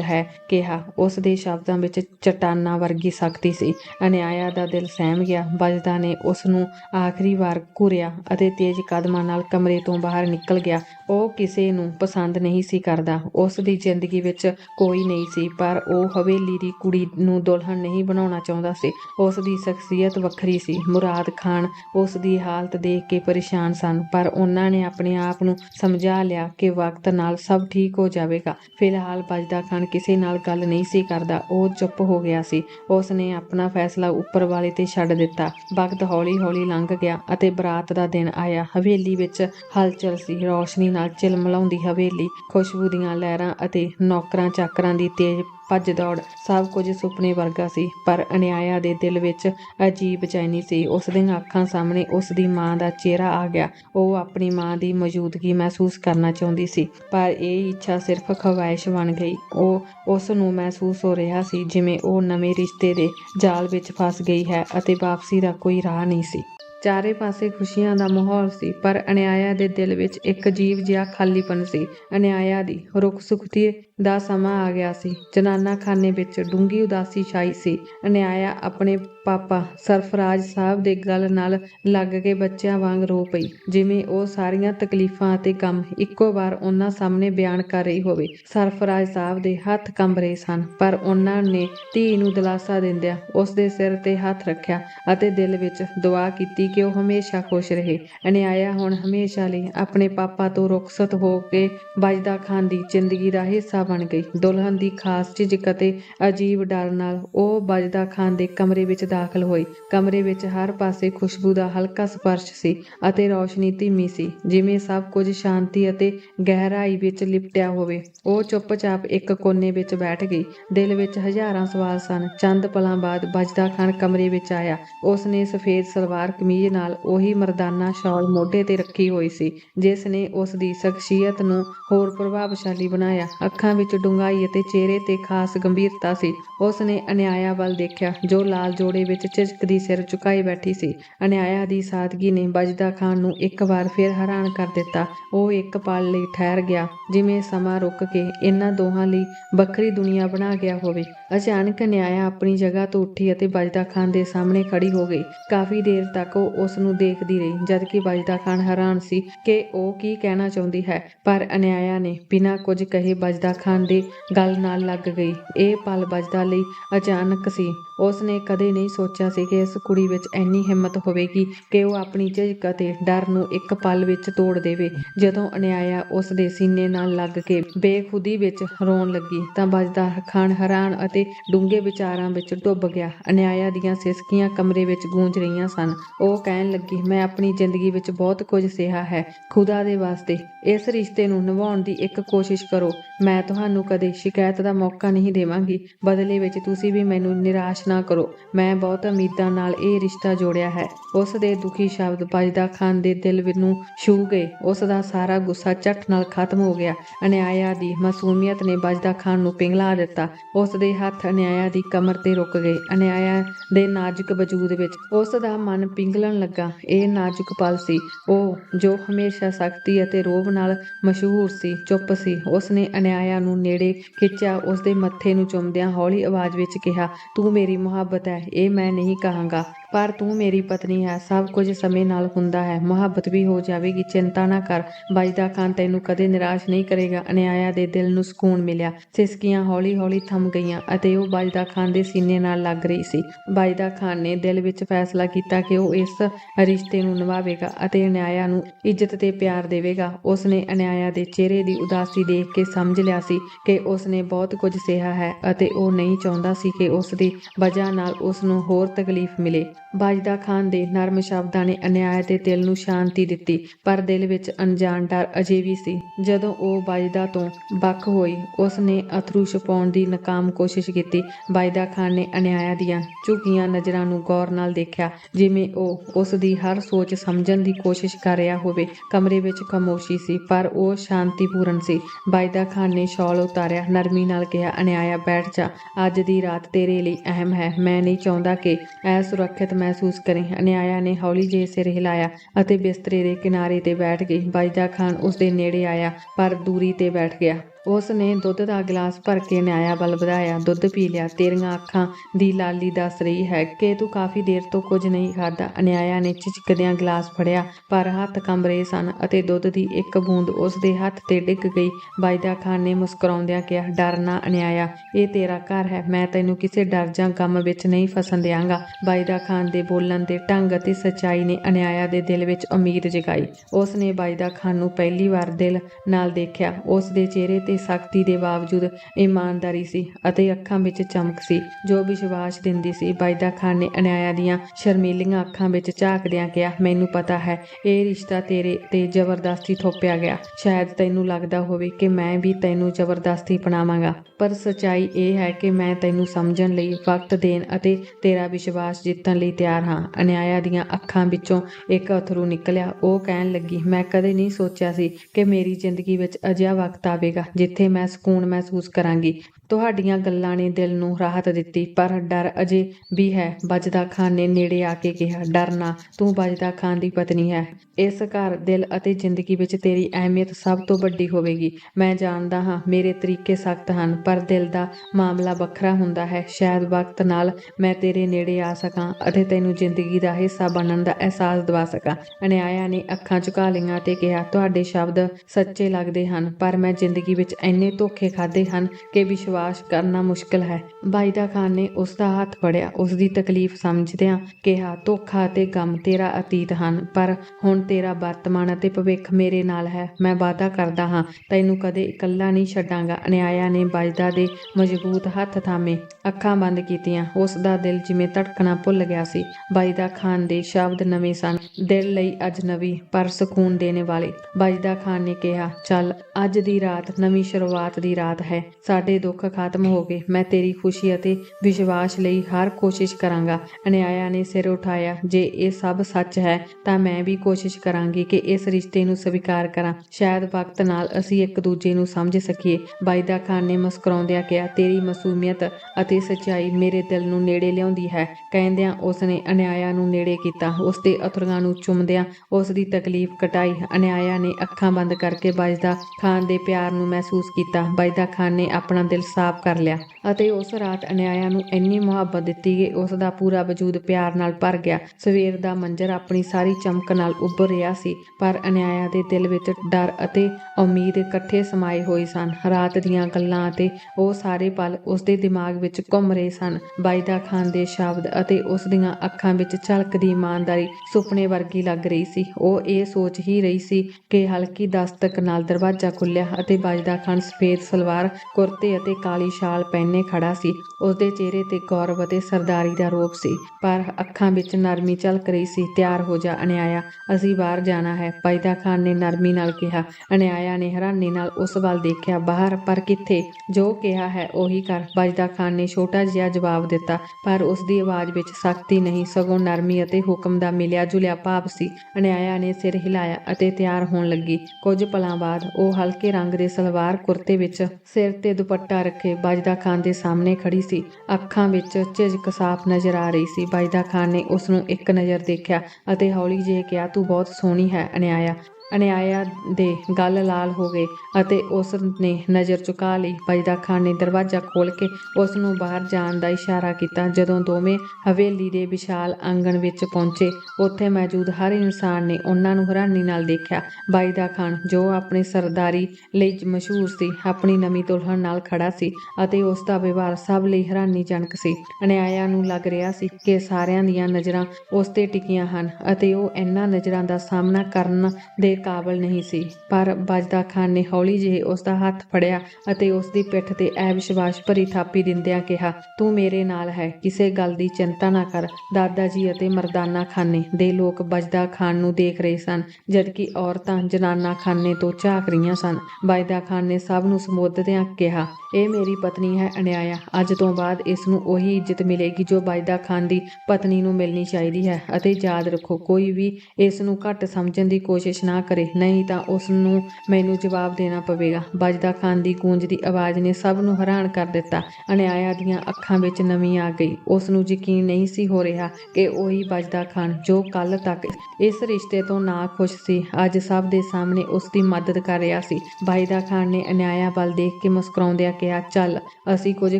ਹੈ ਕਿਹਾ, ਉਸ ਦੇ ਸ਼ਬਦਾਂ ਵਿੱਚ ਚਟਾਨਾਂ ਵਰਗੀ ਸ਼ਕਤੀ ਸੀ। ਅਨਿਆਇਆ ਦਾ ਦਿਲ ਸਹਿਮ ਗਿਆ। ਬਜਦਾ ਨੇ ਉਸ ਨੂੰ ਆਖਰੀ ਵਾਰ ਘੂਰਿਆ ਅਤੇ ਤੇਜ਼ ਕਦਮਾਂ ਨਾਲ ਕਮਰੇ ਤੋਂ ਬਾਹਰ ਨਿਕਲ ਗਿਆ। ਉਹ ਕਿਸੇ ਨੂੰ ਪਸੰਦ ਨਹੀਂ ਸੀ ਕਰਦਾ। ਉਸ ਦੀ ਜ਼ਿੰਦਗੀ ਵਿੱਚ ਕੋਈ ਨਹੀਂ ਸੀ, ਪਰ ਉਹ ਹਵੇਲੀ ਦੀ ਕੁੜੀ ਨੂੰ ਦੁਲਹਨ ਨਹੀਂ ਬਣਾਉਣਾ ਚਾਹੁੰਦਾ ਸੀ। ਉਸ ਦੀ ਸ਼ਖਸੀਅਤ ਵੱਖਰੀ ਸੀ। ਮੁਰਾਦ ਖਾਨ ਉਸ ਦੀ ਹਾਲਤ ਦੇਖ ਕੇ ਪਰੇਸ਼ਾਨ ਸਨ, ਪਰ ਉਹਨਾਂ ਨੇ ਆਪਣੇ ਆਪ ਨੂੰ ਸਮਝਾ ਲਿਆ ਕਿ ਵਕਤ ਨਾਲ ਸਭ ਠੀਕ ਹੋ ਜਾਵੇਗਾ। ਫਿਲਹਾਲ ਬਜਦਾ ਖਾਨ ਕਿਸੇ ਨਾਲ ਗੱਲ ਨਹੀਂ ਸੀ ਕਰਦਾ, ਉਹ ਚੁੱਪ ਹੋ ਗਿਆ ਸੀ। ਉਸ ਨੇ ਆਪਣਾ ਫੈਸਲਾ ਉੱਪਰ ਵਾਲੇ ਤੇ ਛੱਡ ਦਿੱਤਾ। ਵਕਤ ਹੌਲੀ-ਹੌਲੀ ਲੰਘ ਗਿਆ ਅਤੇ ਬਰਾਤ ਦਾ ਦਿਨ ਆਇਆ। ਹਵੇਲੀ ਵਿੱਚ ਹਲਚਲ ਸੀ। ਰੌਸ਼ਨੀ ਨਾਲ ਝਿਲਮਲਾਉਂਦੀ ਹਵੇਲੀ, ਖੁਸ਼ਬੂ ਦੀਆਂ ਲਹਿਰਾਂ ਅਤੇ ਨੌਕਰਾਂ ਚਾਕਰਾਂ ਦੀ ਤੇਜ਼ ਭੱਜ ਦੌੜ ਸਭ ਕੁਝ ਸੁਪਨੇ ਵਰਗਾ ਸੀ, ਪਰ ਅਨਿਆਇਆ ਦੇ ਦਿਲ ਵਿੱਚ ਅਜੀਬ ਚੈਨੀ ਸੀ। ਉਸ ਦੀਆਂ ਅੱਖਾਂ ਸਾਹਮਣੇ ਉਸ ਦੀ ਮਾਂ ਦਾ ਚਿਹਰਾ ਆ ਗਿਆ। ਉਹ ਆਪਣੀ ਮਾਂ ਦੀ ਮੌਜੂਦਗੀ ਮਹਿਸੂਸ ਕਰਨਾ ਚਾਹੁੰਦੀ ਸੀ, ਪਰ ਇਹ ਇੱਛਾ ਸਿਰਫ ਖਵਾਇਸ਼ ਬਣ ਗਈ। ਉਹ ਉਸ ਨੂੰ ਮਹਿਸੂਸ ਹੋ ਰਿਹਾ ਸੀ ਜਿਵੇਂ ਉਹ ਨਵੇਂ ਰਿਸ਼ਤੇ ਦੇ ਜਾਲ ਵਿੱਚ ਫਸ ਗਈ ਹੈ ਅਤੇ ਵਾਪਸੀ ਦਾ ਕੋਈ ਰਾਹ ਨਹੀਂ ਸੀ। ਚਾਰੇ ਪਾਸੇ ਖੁਸ਼ੀਆਂ ਦਾ ਮਾਹੌਲ ਸੀ, ਪਰ ਅਨਿਆਇਆ ਦੇ ਦਿਲ ਵਿੱਚ ਇੱਕ ਅਜੀਬ ਜਿਹਾ ਖਾਲੀਪਨ ਸੀ। ਅਨਿਆਇਆ ਦੀ ਰੁੱਖ ਸੁਖਤੀ ਦਾ ਸਮਾਂ ਆ ਗਿਆ ਸੀ। ਜਨਾਨਾ ਖਾਨੇ ਵਿੱਚ ਡੂੰਗੀ ਉਦਾਸੀ ਛਾਈ ਸੀ। ਅਨਿਆਇਆ ਆਪਣੇ ਪਾਪਾ ਸਰਫਰਾਜ਼ ਸਾਹਿਬ ਦੇ ਗਲ ਨਾਲ ਲੱਗ ਕੇ ਬੱਚਿਆਂ ਵਾਂਗ ਰੋ ਪਈ। ਜਿਵੇਂ ਉਹ ਸਾਰੀਆਂ ਤਕਲੀਫਾਂ ਅਤੇ ਗਮ ਇੱਕੋ ਵਾਰ ਉਹਨਾਂ ਸਾਹਮਣੇ ਬਿਆਨ ਕਰ ਰਹੀ ਹੋਵੇ। ਸਰਫਰਾਜ਼ ਸਾਹਿਬ ਦੇ ਹੱਥ ਕੰਬ ਰਹੇ ਸਨ, ਪਰ ਉਹਨਾਂ ਨੇ ਧੀ ਨੂੰ ਦਿਲਾਸਾ ਦਿੰਦਿਆਂ ਉਸ ਦੇ ਸਿਰ ਤੇ ਹੱਥ ਰੱਖਿਆ ਅਤੇ ਦਿਲ ਵਿੱਚ ਦੁਆ ਕੀਤੀ ਕਿ ਉਹ ਹਮੇਸ਼ਾ ਖੁਸ਼ ਰਹੇ। ਅਨਿਆਇਆ ਹੁਣ ਹਮੇਸ਼ਾ ਲਈ ਆਪਣੇ ਪਾਪਾ ਤੋਂ ਰੁਖਸਤ ਹੋ ਕੇ ਬਜਦਾ ਖਾਨ ਦੀ ਜ਼ਿੰਦਗੀ ਦਾ ਹਿੱਸਾ ਬਣ ਗਈ। ਦੁਲਹਨ ਦੀ ਖਾਸ ਝਿਜਕ ਅਤੇ ਅਜੀਬ ਡਰ ਨਾਲ ਉਹ ਬਜਦਾ ਖਾਨ ਦੇ ਕਮਰੇ ਵਿੱਚ ਦਾਖਲ ਹੋਈ। ਕਮਰੇ ਵਿੱਚ ਹਰ ਪਾਸੇ ਖੁਸ਼ਬੂ ਦਾ ਹਲਕਾ ਸਪਰਸ਼ ਸੀ ਅਤੇ ਰੌਸ਼ਨੀ ਧੀਮੀ ਸੀ, ਜਿਵੇਂ ਸਭ ਕੁਝ ਸ਼ਾਂਤੀ ਅਤੇ ਗਹਿਰਾਈ ਵਿੱਚ ਲਿਪਟਿਆ ਹੋਵੇ। ਉਹ ਚੁੱਪਚਾਪ ਇੱਕ ਕੋਨੇ ਵਿੱਚ ਬੈਠ ਗਈ। ਦਿਲ ਵਿੱਚ ਹਜ਼ਾਰਾਂ ਸਵਾਲ ਸਨ। ਚੰਦ ਪਲਾਂ ਬਾਅਦ ਬਜਦਾ ਖਾਨ ਕਮਰੇ ਵਿੱਚ ਆਇਆ। ਉਸ ਨੇ ਸਫੇਦ ਸਲਵਾਰ ਕਮੀਜ਼ ਨਾਲ ਉਹੀ ਮਰਦਾਨਾ ਸ਼ਾਲ ਮੋਢੇ ਤੇ ਰੱਖੀ ਹੋਈ ਸੀ ਜਿਸ ਨੇ ਉਸ ਦੀ ਸ਼ਖਸੀਅਤ ਨੂੰ ਹੋਰ ਪ੍ਰਭਾਵਸ਼ਾਲੀ ਬਣਾਇਆ। ਅੱਖਾਂ ਵਿੱਚ ਡੂੰਘਾਈ ਅਤੇ ਚਿਹਰੇ ਤੇ ਖਾਸ ਗੰਭੀਰਤਾ ਸੀ। ਉਸ ਨੇ ਅਨਿਆਇਆ ਵੱਲ ਦੇਖਿਆ, ਜੋ ਲਾਲ ਜੋੜੇ ਵਿੱਚ ਝਿਜਕਦੀ ਸਿਰ ਝੁਕਾਈ ਬੈਠੀ ਸੀ। ਅਨਿਆਇਆ ਦੀ ਸਾਦਗੀ ਨੇ ਬਜਦਾ ਖਾਨ ਨੂੰ ਇੱਕ ਵਾਰ ਫਿਰ ਹੈਰਾਨ ਕਰ ਦਿੱਤਾ। ਉਹ ਇੱਕ ਪਲ ਲਈ ਠਹਿਰ ਗਿਆ, ਜਿਵੇਂ ਸਮਾਂ ਰੁਕ ਕੇ ਇਹਨਾਂ ਦੋਹਾਂ ਲਈ ਵੱਖਰੀ ਦੁਨੀਆ ਬਣਾ ਗਿਆ ਹੋਵੇ। ਅਚਾਨਕ ਨਿਆਇਆ ਆਪਣੀ ਜਗ੍ਹਾ ਤੋਂ ਉੱਠੀ ਅਤੇ ਬਜਦਾ ਖਾਨ ਦੇ ਸਾਹਮਣੇ ਖੜੀ ਹੋ ਗਈ। ਕਾਫੀ ਦੇਰ ਤੱਕ ਉਹ ਉਸ ਨੂੰ ਦੇਖਦੀ ਰਹੀ ਜਦਕਿ ਬਜਦਾ ਖਾਨ ਹੈਰਾਨ ਸੀ ਕਿ ਉਹ ਕੀ ਕਹਿਣਾ ਚਾਹੁੰਦੀ ਹੈ। ਪਰ ਅਨਿਆਇਆ ਨੇ ਬਿਨਾਂ ਕੁਝ ਕਹੇ ਬਜਦਾ ਖਾਨ ਦੇ ਗੱਲ ਨਾਲ ਲੱਗ ਗਈ। ਇਹ ਪਲ ਬਜਦਾ ਲਈ ਅਚਾਨਕ ਸੀ। ਉਸ ਨੇ ਕਦੇ ਨਹੀਂ ਸੋਚਿਆ ਸੀ ਕਿ ਇਸ ਕੁੜੀ ਵਿੱਚ ਇੰਨੀ ਹਿੰਮਤ ਹੋਵੇਗੀ ਕਿ ਉਹ ਆਪਣੀ ਝਿਜਕ ਅਤੇ ਡਰ ਨੂੰ ਇੱਕ ਪਲ ਵਿੱਚ ਤੋੜ ਦੇਵੇ। ਜਦੋਂ ਅਨਿਆਇਆ ਉਸ ਦੇ ਸੀਨੇ ਨਾਲ ਲੱਗ ਕੇ ਬੇਖੁਦੀ ਵਿੱਚ ਰੋਣ ਲੱਗੀ ਤਾਂ ਬਜਦਾ ਖਾਨ ਹੈਰਾਨ ਅਤੇ ਡੂੰਘੇ ਵਿਚਾਰਾਂ ਵਿੱਚ ਡੁੱਬ ਗਿਆ। ਅਨਿਆਇਆ ਦੀਆਂ ਸਿਸਕੀਆਂ ਕਮਰੇ ਵਿੱਚ ਗੂੰਜ ਰਹੀਆਂ ਸਨ। ਉਹ ਕਹਿਣ ਲੱਗੀ, ਮੈਂ ਆਪਣੀ ਜ਼ਿੰਦਗੀ ਵਿੱਚ ਬਹੁਤ ਕੁਝ ਸਿਹਾ ਹੈ। ਖੁਦਾ ਦੇ ਵਾਸਤੇ ਇਸ ਰਿਸ਼ਤੇ ਨੂੰ ਨਿਭਾਉਣ ਦੀ ਇੱਕ ਕੋਸ਼ਿਸ਼ ਕਰੋ। ਮੈਂ ਤੁਹਾਨੂੰ ਕਦੇ ਸ਼ਿਕਾਇਤ ਦਾ ਮੌਕਾ ਨਹੀਂ ਦੇਵਾਂਗੀ। ਬਦਲੇ ਵਿੱਚ ਤੁਸੀਂ ਵੀ ਮੈਨੂੰ ਨਿਰਾਸ਼ ਨਾ ਕਰੋ। ਮੈਂ ਬਹੁਤ ਉਮੀਦਾਂ ਨਾਲ ਇਹ ਰਿਸ਼ਤਾ ਜੋੜਿਆ ਹੈ। ਉਸ ਦੇ ਦੁਖੀ ਸ਼ਬਦ ਬਜਦਾ ਖਾਨ ਦੇ ਦਿਲ ਨੂੰ ਛੂ ਗਏ। ਉਸ ਦਾ ਸਾਰਾ ਗੁੱਸਾ ਝੱਟ ਨਾਲ ਖਤਮ ਹੋ ਗਿਆ। ਅਨਿਆਇਆ ਦੀ ਮਾਸੂਮੀਅਤ ਨੇ ਬਜਦਾ ਖਾਨ ਨੂੰ ਪਿਘਲਾ ਦਿੱਤਾ। ਉਸ ਦੇ ਹੱਥ ਅਨਿਆਇਆ ਦੀ ਕਮਰ ਤੇ ਰੁਕ ਗਏ। ਅਨਿਆਇਆ ਦੇ ਨਾਜ਼ੁਕ ਵਜੂਦ ਵਿੱਚ ਉਸ ਦਾ ਮਨ ਪਿਘਲਣ ਲੱਗਾ। ਇਹ ਨਾਜ਼ੁਕ ਪਲ ਸੀ। ਉਹ ਜੋ ਹਮੇਸ਼ਾ ਸ਼ਕਤੀ ਅਤੇ ਰੋਬ ਨਾਲ ਮਸ਼ਹੂਰ ਸੀ, ਚੁੱਪ ਸੀ। ਉਸ ਨੇ ਅਨਿਆਇਆ ਨੂੰ ਨੇੜੇ ਖਿੱਚਿਆ। ਉਸ ਦੇ ਮੱਥੇ ਨੂੰ ਚੁੰਮਦਿਆਂ ਹੌਲੀ ਆਵਾਜ਼ ਵਿੱਚ ਕਿਹਾ, ਤੂੰ ਮੇਰੀ ਮੁਹੱਬਤ ਹੈ ਇਹ ਮੈਂ ਨਹੀਂ ਕਹਾਂਗਾ। ਪਰ ਤੂੰ ਮੇਰੀ ਪਤਨੀ ਹੈ, ਸਭ ਕੁਝ ਸਮੇਂ ਨਾਲ ਹੁੰਦਾ ਹੈ। ਮੁਹੱਬਤ ਵੀ ਹੋ ਜਾਵੇਗੀ, ਚਿੰਤਾ ਨਾ ਕਰ। ਬਜਦਾ ਖਾਨ ਤੈਨੂੰ ਕਦੇ ਨਿਰਾਸ਼ ਨਹੀਂ ਕਰੇਗਾ। ਅਨਿਆਇਆ ਦੇ ਦਿਲ ਨੂੰ ਸਕੂਨ ਮਿਲਿਆ। ਸਿਸਕੀਆਂ ਹੌਲੀ-ਹੌਲੀ ਥੰਮ ਗਈਆਂ ਅਤੇ ਉਹ ਬਜਦਾ ਖਾਨ ਦੇ ਸੀਨੇ ਨਾਲ ਲੱਗ ਰਹੀ ਸੀ। ਬਜਦਾ ਖਾਨ ਨੇ ਦਿਲ ਵਿੱਚ ਫੈਸਲਾ ਕੀਤਾ ਕਿ ਉਹ ਇਸ ਰਿਸ਼ਤੇ ਨੂੰ ਨਿਭਾਵੇਗਾ ਅਤੇ ਅਨਿਆਇਆ ਨੂੰ ਇੱਜ਼ਤ ਤੇ ਪਿਆਰ ਦੇਵੇਗਾ। ਉਸ ਨੇ ਅਨਿਆਇਆ ਦੇ ਚਿਹਰੇ ਦੀ ਉਦਾਸੀ ਦੇਖ ਕੇ ਸਮਝ ਲਿਆ ਸੀ ਕਿ ਉਸ ਨੇ ਬਹੁਤ ਕੁਝ ਸਿਹਾ ਹੈ ਅਤੇ ਉਹ ਨਹੀਂ ਚਾਹੁੰਦਾ ਸੀ ਕਿ ਉਸ ਦੀ ਵਜ੍ਹਾ ਨਾਲ ਉਸ ਨੂੰ ਹੋਰ ਤਕਲੀਫ ਮਿਲੇ। ਬਾਜਦਾ ਖਾਨ ਦੇ ਨਰਮ ਸ਼ਬਦਾਂ ਨੇ ਅਨਿਆਇ ਦੇ ਦਿਲ ਨੂੰ ਸ਼ਾਂਤੀ ਦਿੱਤੀ, ਪਰ ਦਿਲ ਵਿੱਚ ਅਣਜਾਣ ਡਰ ਅਜੇ ਵੀ ਸੀ। ਜਦੋਂ ਉਹ ਬਾਜਦਾ ਤੋਂ ਵੱਖ ਹੋਈ ਉਸ ਨੇ ਅਥਰੂ ਛਪਾਉਣ ਦੀ ਨਾਕਾਮ ਕੋਸ਼ਿਸ਼ ਕੀਤੀ। ਬਾਜਦਾ ਖਾਨ ਨੇ ਅਨਿਆਇਆ ਦੀਆਂ ਝੁਕੀਆਂ ਨਜ਼ਰਾਂ ਨੂੰ ਗੌਰ ਨਾਲ ਦੇਖਿਆ, ਜਿਵੇਂ ਉਹ ਉਸ ਦੀ ਹਰ ਸੋਚ ਸਮਝਣ ਦੀ ਕੋਸ਼ਿਸ਼ ਕਰ ਰਿਹਾ ਹੋਵੇ। ਕਮਰੇ ਵਿੱਚ ਖਾਮੋਸ਼ੀ ਸੀ, ਪਰ ਉਹ ਸ਼ਾਂਤੀਪੂਰਨ ਸੀ। ਬਾਜਦਾ ਖਾਨ ਨੇ ਸ਼ਾਲ ਉਤਾਰਿਆ, ਨਰਮੀ ਨਾਲ ਕਿਹਾ, ਅਨਿਆਇਆ, ਬੈਠ ਜਾ। ਅੱਜ ਦੀ ਰਾਤ ਤੇਰੇ ਲਈ ਅਹਿਮ ਹੈ। ਮੈਂ ਨਹੀਂ ਚਾਹੁੰਦਾ ਕਿ ਐ ਸੁਰੱਖਿਅਤ ਮਹਿਸੂਸ ਕਰੇ। ਅਨਿਆਇਆ ਨੇ ਹੌਲੀ ਜਿਹੇ ਸਿਰ ਹਿਲਾਇਆ ਅਤੇ ਬਿਸਤਰੇ ਦੇ ਕਿਨਾਰੇ ਤੇ ਬੈਠ ਗਈ। ਬਾਜਦਾ ਖਾਨ ਉਸ ਦੇ ਨੇੜੇ ਆਇਆ, ਪਰ ਦੂਰੀ ਤੇ ਬੈਠ ਗਿਆ। ਉਸ ਨੇ ਦੁੱਧ ਦਾ ਗਲਾਸ ਭਰ ਕੇ ਨਿਆਇਆ ਵੱਲ ਵਧਾਇਆ, ਦੁੱਧ ਪੀ ਲਿਆ। ਤੇਰੀਆਂ ਅੱਖਾਂ ਦੀ ਲਾਲੀ ਦੱਸ ਰਹੀ ਹੈ ਕਿ ਤੂੰ ਕਾਫੀ ਦੇਰ ਤੋਂ ਕੁਝ ਨਹੀਂ ਖਾਦਾ ਅਨਿਆਇਆ ਨੇ ਝਿਜਕਦਿਆਂ ਗਲਾਸ ਫੜਿਆ, ਪਰ ਹੱਥ ਕੰਬ ਰਹੇ ਸਨ ਅਤੇ ਦੁੱਧ ਦੀ ਇੱਕ ਬੂੰਦ ਉਸ ਦੇ ਹੱਥ ਤੇ ਡਿੱਗ ਗਈ। ਬਾਜਦਾ ਖਾਨ ਨੇ ਮੁਸਕਰਾਉਂਦਿਆਂ ਕਿਹਾ, ਡਰ ਨਾ ਅਨਿਆਇਆ ਇਹ ਤੇਰਾ ਘਰ ਹੈ, ਮੈਂ ਤੈਨੂੰ ਕਿਸੇ ਡਰ ਜਾਂ ਕੰਮ ਵਿੱਚ ਨਹੀਂ ਫਸਣ ਦਿਆਂਗਾ। ਬਾਈਦਾ ਖਾਨ ਦੇ ਬੋਲਣ ਦੇ ਢੰਗ ਅਤੇ ਸੱਚਾਈ ਨੇ ਅਨਿਆਇਆ ਦੇ ਦਿਲ ਵਿੱਚ ਉਮੀਦ ਜਗਾਈ। ਉਸ ਨੇ ਬਾਜਦਾ ਖਾਨ ਨੂੰ ਪਹਿਲੀ ਵਾਰ ਦਿਲ ਨਾਲ ਦੇਖਿਆ। ਉਸ ਦੇ ਚਿਹਰੇ ਤੇ ਸਖਤੀ ਦੇ ਬਾਵਜੂਦ ਇਮਾਨਦਾਰੀ ਸੀ ਅਤੇ ਅੱਖਾਂ ਵਿੱਚ ਚਮਕ ਸੀ। ਜੋ ਵਿਸ਼ਵਾਸ ਦਿੰਦੀ ਸੀ ਬਾਜਦਾ ਖਾਨ ਨੇ ਅਨਿਆਇਆ ਦੀਆਂ ਸ਼ਰਮੀਲੀਆਂ ਅੱਖਾਂ ਵਿੱਚ ਝਾਕਦਿਆਂ ਕਿਹਾ, ਮੈਨੂੰ ਪਤਾ ਹੈ, ਇਹ ਰਿਸ਼ਤਾ ਤੇਰੇ ਤੇ ਜ਼ਬਰਦਸਤੀ ਥੋਪਿਆ ਗਿਆ। ਸ਼ਾਇਦ ਤੈਨੂੰ ਲੱਗਦਾ ਹੋਵੇ ਕਿ ਮੈਂ ਵੀ ਤੈਨੂੰ ਜ਼ਬਰਦਸਤੀ ਅਪਣਾਵਾਂਗਾ। ਪਰ ਸਚਾਈ ਇਹ ਹੈ ਕਿ ਮੈਂ ਤੈਨੂੰ ਸਮਝਣ ਲਈ ਵਕਤ ਦੇਣ ਅਤੇ ਤੇਰਾ ਵਿਸ਼ਵਾਸ ਜਿੱਤਣ ਲਈ ਤਿਆਰ ਹਾਂ ਅਨਿਆਇਆ ਦੀਆਂ ਅੱਖਾਂ ਵਿੱਚੋਂ ਇੱਕ ਅਥਰੂ ਨਿਕਲਿਆ। ਉਹ ਕਹਿਣ ਲੱਗੀ, ਮੈਂ ਕਦੇ ਨਹੀਂ ਸੋਚਿਆ ਸੀ ਕਿ ਮੇਰੀ ਜ਼ਿੰਦਗੀ ਵਿੱਚ ਅਜਿਹਾ ਵਕਤ ਆਵੇਗਾ ਜਿੱਥੇ ਮੈਂ ਸਕੂਨ ਮਹਿਸੂਸ ਕਰਾਂਗੀ। ਤੁਹਾਡੀਆਂ ਗੱਲਾਂ ਨੇ ਦਿਲ ਨੂੰ ਰਾਹਤ ਦਿੱਤੀ, ਪਰ ਡਰ ਅਜੇ ਵੀ ਹੈ। ਬਜਦਾ ਖਾਨ ਨੇ ਨੇੜੇ ਆ ਕੇ ਕਿਹਾ, ਡਰ ਤੂੰ ਬਜਦਾ ਖਾਨ ਦੀ ਪਤਨੀ ਹੈ। ਇਸ ਘਰ, ਦਿਲ ਅਤੇ ਜ਼ਿੰਦਗੀ ਵਿੱਚ ਤੇਰੀ ਅਹਿਮੀਅਤ ਸਭ ਤੋਂ ਵੱਡੀ ਹੋਵੇਗੀ। ਮੈਂ ਜਾਣਦਾ ਹਾਂ, ਮੇਰੇ ਤਰੀਕੇ ਸਖਤ ਹਨ, ਪਰ ਦਿਲ ਦਾ ਮਾਮਲਾ ਵੱਖਰਾ ਹੁੰਦਾ ਹੈ। ਸ਼ਾਇਦ ਵਕਤ ਨਾਲ ਮੈਂ ਤੇਰੇ ਨੇੜੇ ਆ ਸਕਾਂ ਅਤੇ ਤੈਨੂੰ ਜ਼ਿੰਦਗੀ ਦਾ ਹਿੱਸਾ ਬਣਨ ਦਾ ਅਹਿਸਾਸ ਦਿਵਾ ਸਕਾਂ। ਅਨਿਆਇਆ ਨੇ ਅੱਖਾਂ ਝੁਕਾ ਲਈਆਂ ਤੇ ਕਿਹਾ, ਤੁਹਾਡੇ ਸ਼ਬਦ ਸੱਚੇ ਲੱਗਦੇ ਹਨ, ਪਰ ਮੈਂ ਜ਼ਿੰਦਗੀ ਵਿੱਚ ਇੰਨੇ ਧੋਖੇ ਖਾਦੇ ਹਨ ਕਿ ਵਿਸ਼ਵਾਸ ਕਰਨਾ ਮੁਸ਼ਕਲ ਹੈ। ਬਾਈਦਾ ਖਾਨ ਨੇ ਉਸ ਦਾ ਹੱਥ ਫੜਿਆ। ਉਸ ਦੀ ਤਕਲੀਫ ਸਮਝਦਿਆਂ ਕਿਹਾ, ਧੋਖਾ ਅਤੇ ਗਮ ਤੇਰਾ ਅਤੀਤ ਹਨ, ਪਰ ਹੁਣ ਤੇਰਾ ਵਰਤਮਾਨ ਅਤੇ ਭਵਿੱਖ ਮੇਰੇ ਨਾਲ ਹੈ। ਮੈਂ ਵਾਅਦਾ ਕਰਦਾ ਹਾਂ, ਤੈਨੂੰ ਕਦੇ ਇਕੱਲਾ ਨਹੀਂ ਛੱਡਾਂਗਾ। ਅਨਿਆਇਆ ਨੇ ਬਾਈਦਾ ਦੇ ਮਜ਼ਬੂਤ ਹੱਥ ਥਾਮੇ ਅੱਖਾਂ ਬੰਦ ਕੀਤੀਆਂ। ਉਸ ਦਾ ਦਿਲ ਜਿਵੇਂ ਧੜਕਣਾ ਭੁੱਲ ਗਿਆ ਸੀ। ਬਾਈਦਾ ਖਾਨ ਦੇ ਸ਼ਬਦ ਨਵੇਂ ਸਨ। ਦਿਲ ਲਈ ਅਜਨਬੀ ਪਰ ਸਕੂਨ ਦੇਣੇ ਵਾਲੇ। ਬਾਈਦਾ ਖਾਨ ਨੇ ਕਿਹਾ, ਚੱਲ, ਅੱਜ ਦੀ ਰਾਤ ਨਵੀਂ ਸ਼ੁਰੂਆਤ ਦੀ ਰਾਤ ਹੈ। ਸਾਡੇ ਦੁੱਖ ਖਤਮ ਹੋ ਗਏ। ਮੈਂ ਤੇਰੀ ਖੁਸ਼ੀ ਅਤੇ ਵਿਸ਼ਵਾਸ ਲਈ ਹਰ ਕੋਸ਼ਿਸ਼ ਕਰਾਂਗਾ। ਅਨਿਆਇਆ ਨੇ ਸਿਰ ਉਠਾਇਆ, ਜੇ ਇਹ ਸਭ ਸੱਚ ਹੈ, ਤਾਂ ਮੈਂ ਵੀ ਕੋਸ਼ਿਸ਼ ਕਰਾਂਗੀ ਕਿ ਇਸ ਰਿਸ਼ਤੇ ਨੂੰ ਸਵੀਕਾਰ ਕਰਾਂ। ਸ਼ਾਇਦ ਵਕਤ ਨਾਲ ਅਸੀਂ ਇੱਕ ਦੂਜੇ ਨੂੰ ਸਮਝ ਸਕੀਏ। ਬਾਈਦਾ ਖਾਨ ਨੇ ਮੁਸਕਰਾਉਂਦਿਆਂ ਕਿਹਾ, ਤੇਰੀ ਮਾਸੂਮੀਅਤ ਅਤੇ ਸੱਚਾਈ ਮੇਰੇ ਦਿਲ ਨੂੰ ਨੇੜੇ ਲਿਆਉਂਦੀ ਹੈ। ਕਹਿੰਦਿਆਂ ਉਸਨੇ ਅਨਿਆਇਆ ਨੂੰ ਨੇੜੇ ਕੀਤਾ। ਉਸ ਦੇ ਅਥਰੀਆਂ ਨੂੰ ਚੁੰਮਦਿਆਂ ਉਸ ਦੀ ਤਕਲੀਫ ਕਟਾਈ। ਅਨਿਆਇਆ ਨੇ ਅੱਖਾਂ ਬੰਦ ਕਰਕੇ ਬਾਈਦਾ ਖਾਨ ਦੇ ਪਿਆਰ ਨੂੰ ਮਹਿਸੂਸ ਕੀਤਾ। ਬਾਈਦਾ ਖਾਨ ਨੇ ਆਪਣਾ ਦਿਲ ਸਾਫ਼ ਕਰ ਲਿਆ ਅਤੇ ਉਸ ਰਾਤ ਅਨਿਆਇਆ ਨੂੰ ਇੰਨੀ ਮੁਹੱਬਤ ਦਿੱਤੀ ਕਿ ਉਸ ਦਾ ਪੂਰਾ ਵਜੂਦ ਪਿਆਰ ਨਾਲ ਭਰ ਗਿਆ। ਸਵੇਰ ਦਾ ਮੰਜ਼ਰ ਆਪਣੀ ਸਾਰੀ ਚਮਕ ਨਾਲ ਉੱਭਰ ਰਿਹਾ ਸੀ, ਪਰ ਅਨਿਆਇਆ ਦੇ ਦਿਲ ਵਿੱਚ ਡਰ ਅਤੇ ਉਮੀਦ ਇਕੱਠੇ ਸਮਾਏ ਹੋਏ ਸਨ। ਰਾਤ ਦੀਆਂ ਗੱਲਾਂ ਅਤੇ ਉਹ ਸਾਰੇ ਪਲ ਉਸ ਦੇ ਦਿਮਾਗ ਵਿੱਚ ਘੁੰਮ ਰਹੇ ਸਨ। ਬਾਈਦਾ ਖਾਨ ਦੇ ਸ਼ਬਦ ਅਤੇ ਉਸ ਦੀਆਂ ਅੱਖਾਂ ਵਿੱਚ ਝਲਕਦੀ ਇਮਾਨਦਾਰੀ ਸੁਪਨੇ ਵਰਗੀ ਲੱਗ ਰਹੀ ਸੀ। ਉਹ ਇਹ ਸੋਚ ਹੀ ਰਹੀ ਸੀ ਕਿ ਹਲਕੀ ਦਸਤਕ ਨਾਲ ਦਰਵਾਜ਼ਾ ਖੁੱਲਿਆ ਅਤੇ ਬਾਜਦਾ ਖਾਨ ਸਫੇਦ ਸਲਵਾਰ ਕੁਰਤੇ ਅਤੇ ਕਾਲੀ ਸ਼ਾਲ ਪਹਿਨੇ ਖੜਾ ਸੀ। ਉਸਦੇ ਚਿਹਰੇ ਤੇ ਗੌਰਵ ਅਤੇ ਸਰਦਾਰੀ ਦਾ ਰੂਪ ਸੀ। ਪਰ ਅੱਖਾਂ ਵਿੱਚ ਨਰਮੀ ਝਲਕ ਰਹੀ ਸੀ। ਤਿਆਰ ਹੋ ਜਾ ਅਨਿਆਇਆ ਅਸੀਂ ਬਾਹਰ ਜਾਣਾ ਹੈ। ਬਾਜਦਾ ਖਾਨ ਨੇ ਨਰਮੀ ਨਾਲ ਕਿਹਾ। ਅਨਿਆਇਆ ਨੇ ਹੈਰਾਨੀ ਨਾਲ ਉਸ ਵੱਲ ਦੇਖਿਆ। ਬਾਹਰ, ਪਰ ਕਿੱਥੇ? ਜੋ ਕਿਹਾ ਹੈ, ਉਹੀ ਕਰ। ਬਾਜਦਾ ਖਾਨ ਨੇ ਛੋਟਾ ਜਿਹਾ ਜਵਾਬ ਦਿੱਤਾ। ਪਰ ਉਸ ਦੀ ਆਵਾਜ਼ ਵਿੱਚ ਸਖਤੀ ਨਹੀਂ, ਸਗੋਂ ਨਰਮੀ ਅਤੇ ਹੁਕਮ ਦਾ ਮਿਲਿਆ ਜੁਲਿਆ ਭਾਵ ਸੀ। ਅਨਿਆਇਆ ਨੇ ਸਿਰ ਹਿਲਾਇਆ ਅਤੇ ਤਿਆਰ ਹੋਣ ਲੱਗੀ। ਕੁਝ ਪਲਾਂ ਬਾਅਦ ਉਹ ਹਲਕੇ ਰੰਗ ਦੇ ਸਲਵਾਰ ਕੁਰਤੇ ਵਿੱਚ ਸਿਰ ਤੇ ਦੁਪੱਟਾ ਰੱਖੇ ਬਾਜਦਾ ਖਾਨ ਦੇ ਸਾਹਮਣੇ ਖੜੀ ਸੀ। ਅੱਖਾਂ ਵਿੱਚ ਝਿਜਕ ਸਾਫ਼ ਨਜ਼ਰ ਆ ਰਹੀ ਸੀ। ਬਾਜਦਾ ਖਾਨ ਨੇ ਉਸ ਨੂੰ ਇੱਕ ਨਜ਼ਰ ਦੇਖਿਆ ਅਤੇ ਹੌਲੀ ਜਿਹੇ ਕਿਹਾ, ਤੂੰ ਬਹੁਤ ਸੋਹਣੀ ਹੈ, ਅਨਿਆਇਆ। ਅਨਿਆਇਆ ਦੇ ਗੱਲ ਲਾਲ ਹੋ ਗਏ ਅਤੇ ਉਸ ਨੇ ਨਜ਼ਰ ਚੁਕਾ ਲਈ। ਬਾਜਦਾ ਖਾਨ ਨੇ ਦਰਵਾਜ਼ਾ ਖੋਲ੍ਹ ਕੇ ਉਸ ਨੂੰ ਬਾਹਰ ਜਾਣ ਦਾ ਇਸ਼ਾਰਾ ਕੀਤਾ। ਜਦੋਂ ਦੋਵੇਂ ਹਵੇਲੀ ਦੇ ਵਿਸ਼ਾਲ ਆਂਗਣ ਵਿੱਚ ਪਹੁੰਚੇ, ਉੱਥੇ ਮੌਜੂਦ ਹਰ ਇਨਸਾਨ ਨੇ ਉਹਨਾਂ ਨੂੰ ਹੈਰਾਨੀ ਨਾਲ ਦੇਖਿਆ। ਬਾਜਦਾ ਖਾਨ, ਜੋ ਆਪਣੀ ਸਰਦਾਰੀ ਲਈ ਮਸ਼ਹੂਰ ਸੀ, ਆਪਣੀ ਨਵੀਂ ਦੁਲਹਨ ਨਾਲ ਖੜਾ ਸੀ ਅਤੇ ਉਸ ਦਾ ਵਿਵਹਾਰ ਸਭ ਲਈ ਹੈਰਾਨੀਜਨਕ ਸੀ। ਅਨਿਆਇਆ ਨੂੰ ਲੱਗ ਰਿਹਾ ਸੀ ਕਿ ਸਾਰਿਆਂ ਦੀਆਂ ਨਜ਼ਰਾਂ ਉਸ ਤੇ ਟਿਕੀਆਂ ਹਨ ਅਤੇ ਉਹ ਇਹਨਾਂ ਨਜ਼ਰਾਂ ਦਾ ਸਾਹਮਣਾ ਕਰਨ ਦੇ ਕਾਬਲ ਨਹੀਂ ਸੀ, ਪਰ ਬਜਦਾ ਖਾਨ ਨੇ ਹੌਲੀ ਜਿਹੇ ਉਸ ਦਾ ਹੱਥ ਫੜਿਆ ਅਤੇ ਉਸ ਦੀ ਪਿੱਠ ਤੇ ਐ ਵਿਸ਼ਵਾਸ ਭਰੀ ਥਾਪੀ ਦਿੰਦਿਆਂ ਕਿਹਾ, ਤੂੰ ਮੇਰੇ ਨਾਲ ਹੈ, ਕਿਸੇ ਗੱਲ ਦੀ ਚਿੰਤਾ ਨਾ ਕਰ। ਦਾਦਾ ਜੀ ਅਤੇ ਮਰਦਾਨਾ ਖਾਨੇ ਦੇ ਲੋਕ ਬਜਦਾ ਖਾਨ ਨੂੰ ਦੇਖ ਰਹੇ ਸਨ, ਜਦਕਿ ਔਰਤਾਂ ਜਨਾਨਾ ਖਾਨੇ ਤੋਂ ਝਾਕ ਰਹੀਆਂ ਸਨ। ਬਜਦਾ ਖਾਨ ਨੇ ਸਭ ਨੂੰ ਸੰਬੋਧਦਿਆਂ ਕਿਹਾ, ਇਹ ਮੇਰੀ ਪਤਨੀ ਹੈ ਅਨਿਆਇਆ, ਅੱਜ ਤੋਂ ਬਾਅਦ ਇਸ ਨੂੰ ਉਹੀ ਇੱਜ਼ਤ ਮਿਲੇਗੀ ਜੋ ਬਜਦਾ ਖਾਨ ਦੀ ਪਤਨੀ ਨੂੰ ਮਿਲਣੀ ਚਾਹੀਦੀ ਹੈ। ਅਤੇ ਯਾਦ ਰੱਖੋ, ਕੋਈ ਵੀ ਇਸ ਨੂੰ ਘੱਟ ਸਮਝਣ ਦੀ ਕੋਸ਼ਿਸ਼ ਨਾ ਕਰੇ। ਨਹੀਂ ਤਾਂ ਉਸ ਨੂੰ ਮੈਨੂੰ ਜਵਾਬ ਦੇਣਾ ਪਵੇਗਾ। ਬਜਦਾ ਖਾਨ ਦੀ ਗੂੰਜ ਦੀ ਆਵਾਜ਼ ਨੇ ਸਭ ਨੂੰ ਹੈਰਾਨ ਕਰ ਦਿੱਤਾ। ਅਨਿਆਇਆ ਦੀਆਂ ਅੱਖਾਂ ਵਿੱਚ ਨਮੀ ਆ ਗਈ। ਉਸ ਨੂੰ ਯਕੀਨ ਨਹੀਂ ਸੀ ਹੋ ਰਿਹਾ ਕਿ ਉਹੀ ਬਜਦਾ ਖਾਨ ਜੋ ਕੱਲ ਤੱਕ ਇਸ ਰਿਸ਼ਤੇ ਤੋਂ ਨਾ ਖੁਸ਼ ਸੀ। ਅੱਜ ਸਭ ਦੇ ਸਾਹਮਣੇ ਉਸ ਦੀ ਮਦਦ ਕਰ ਰਿਹਾ ਸੀ। ਬਜਦਾ ਖਾਨ ਨੇ ਅਨਿਆਇਆ ਵੱਲ ਦੇਖ ਕੇ ਮੁਸਕਰਾਉਂਦਿਆਂ ਕਿਹਾ, ਚੱਲ, ਅਸੀਂ ਕੁਝ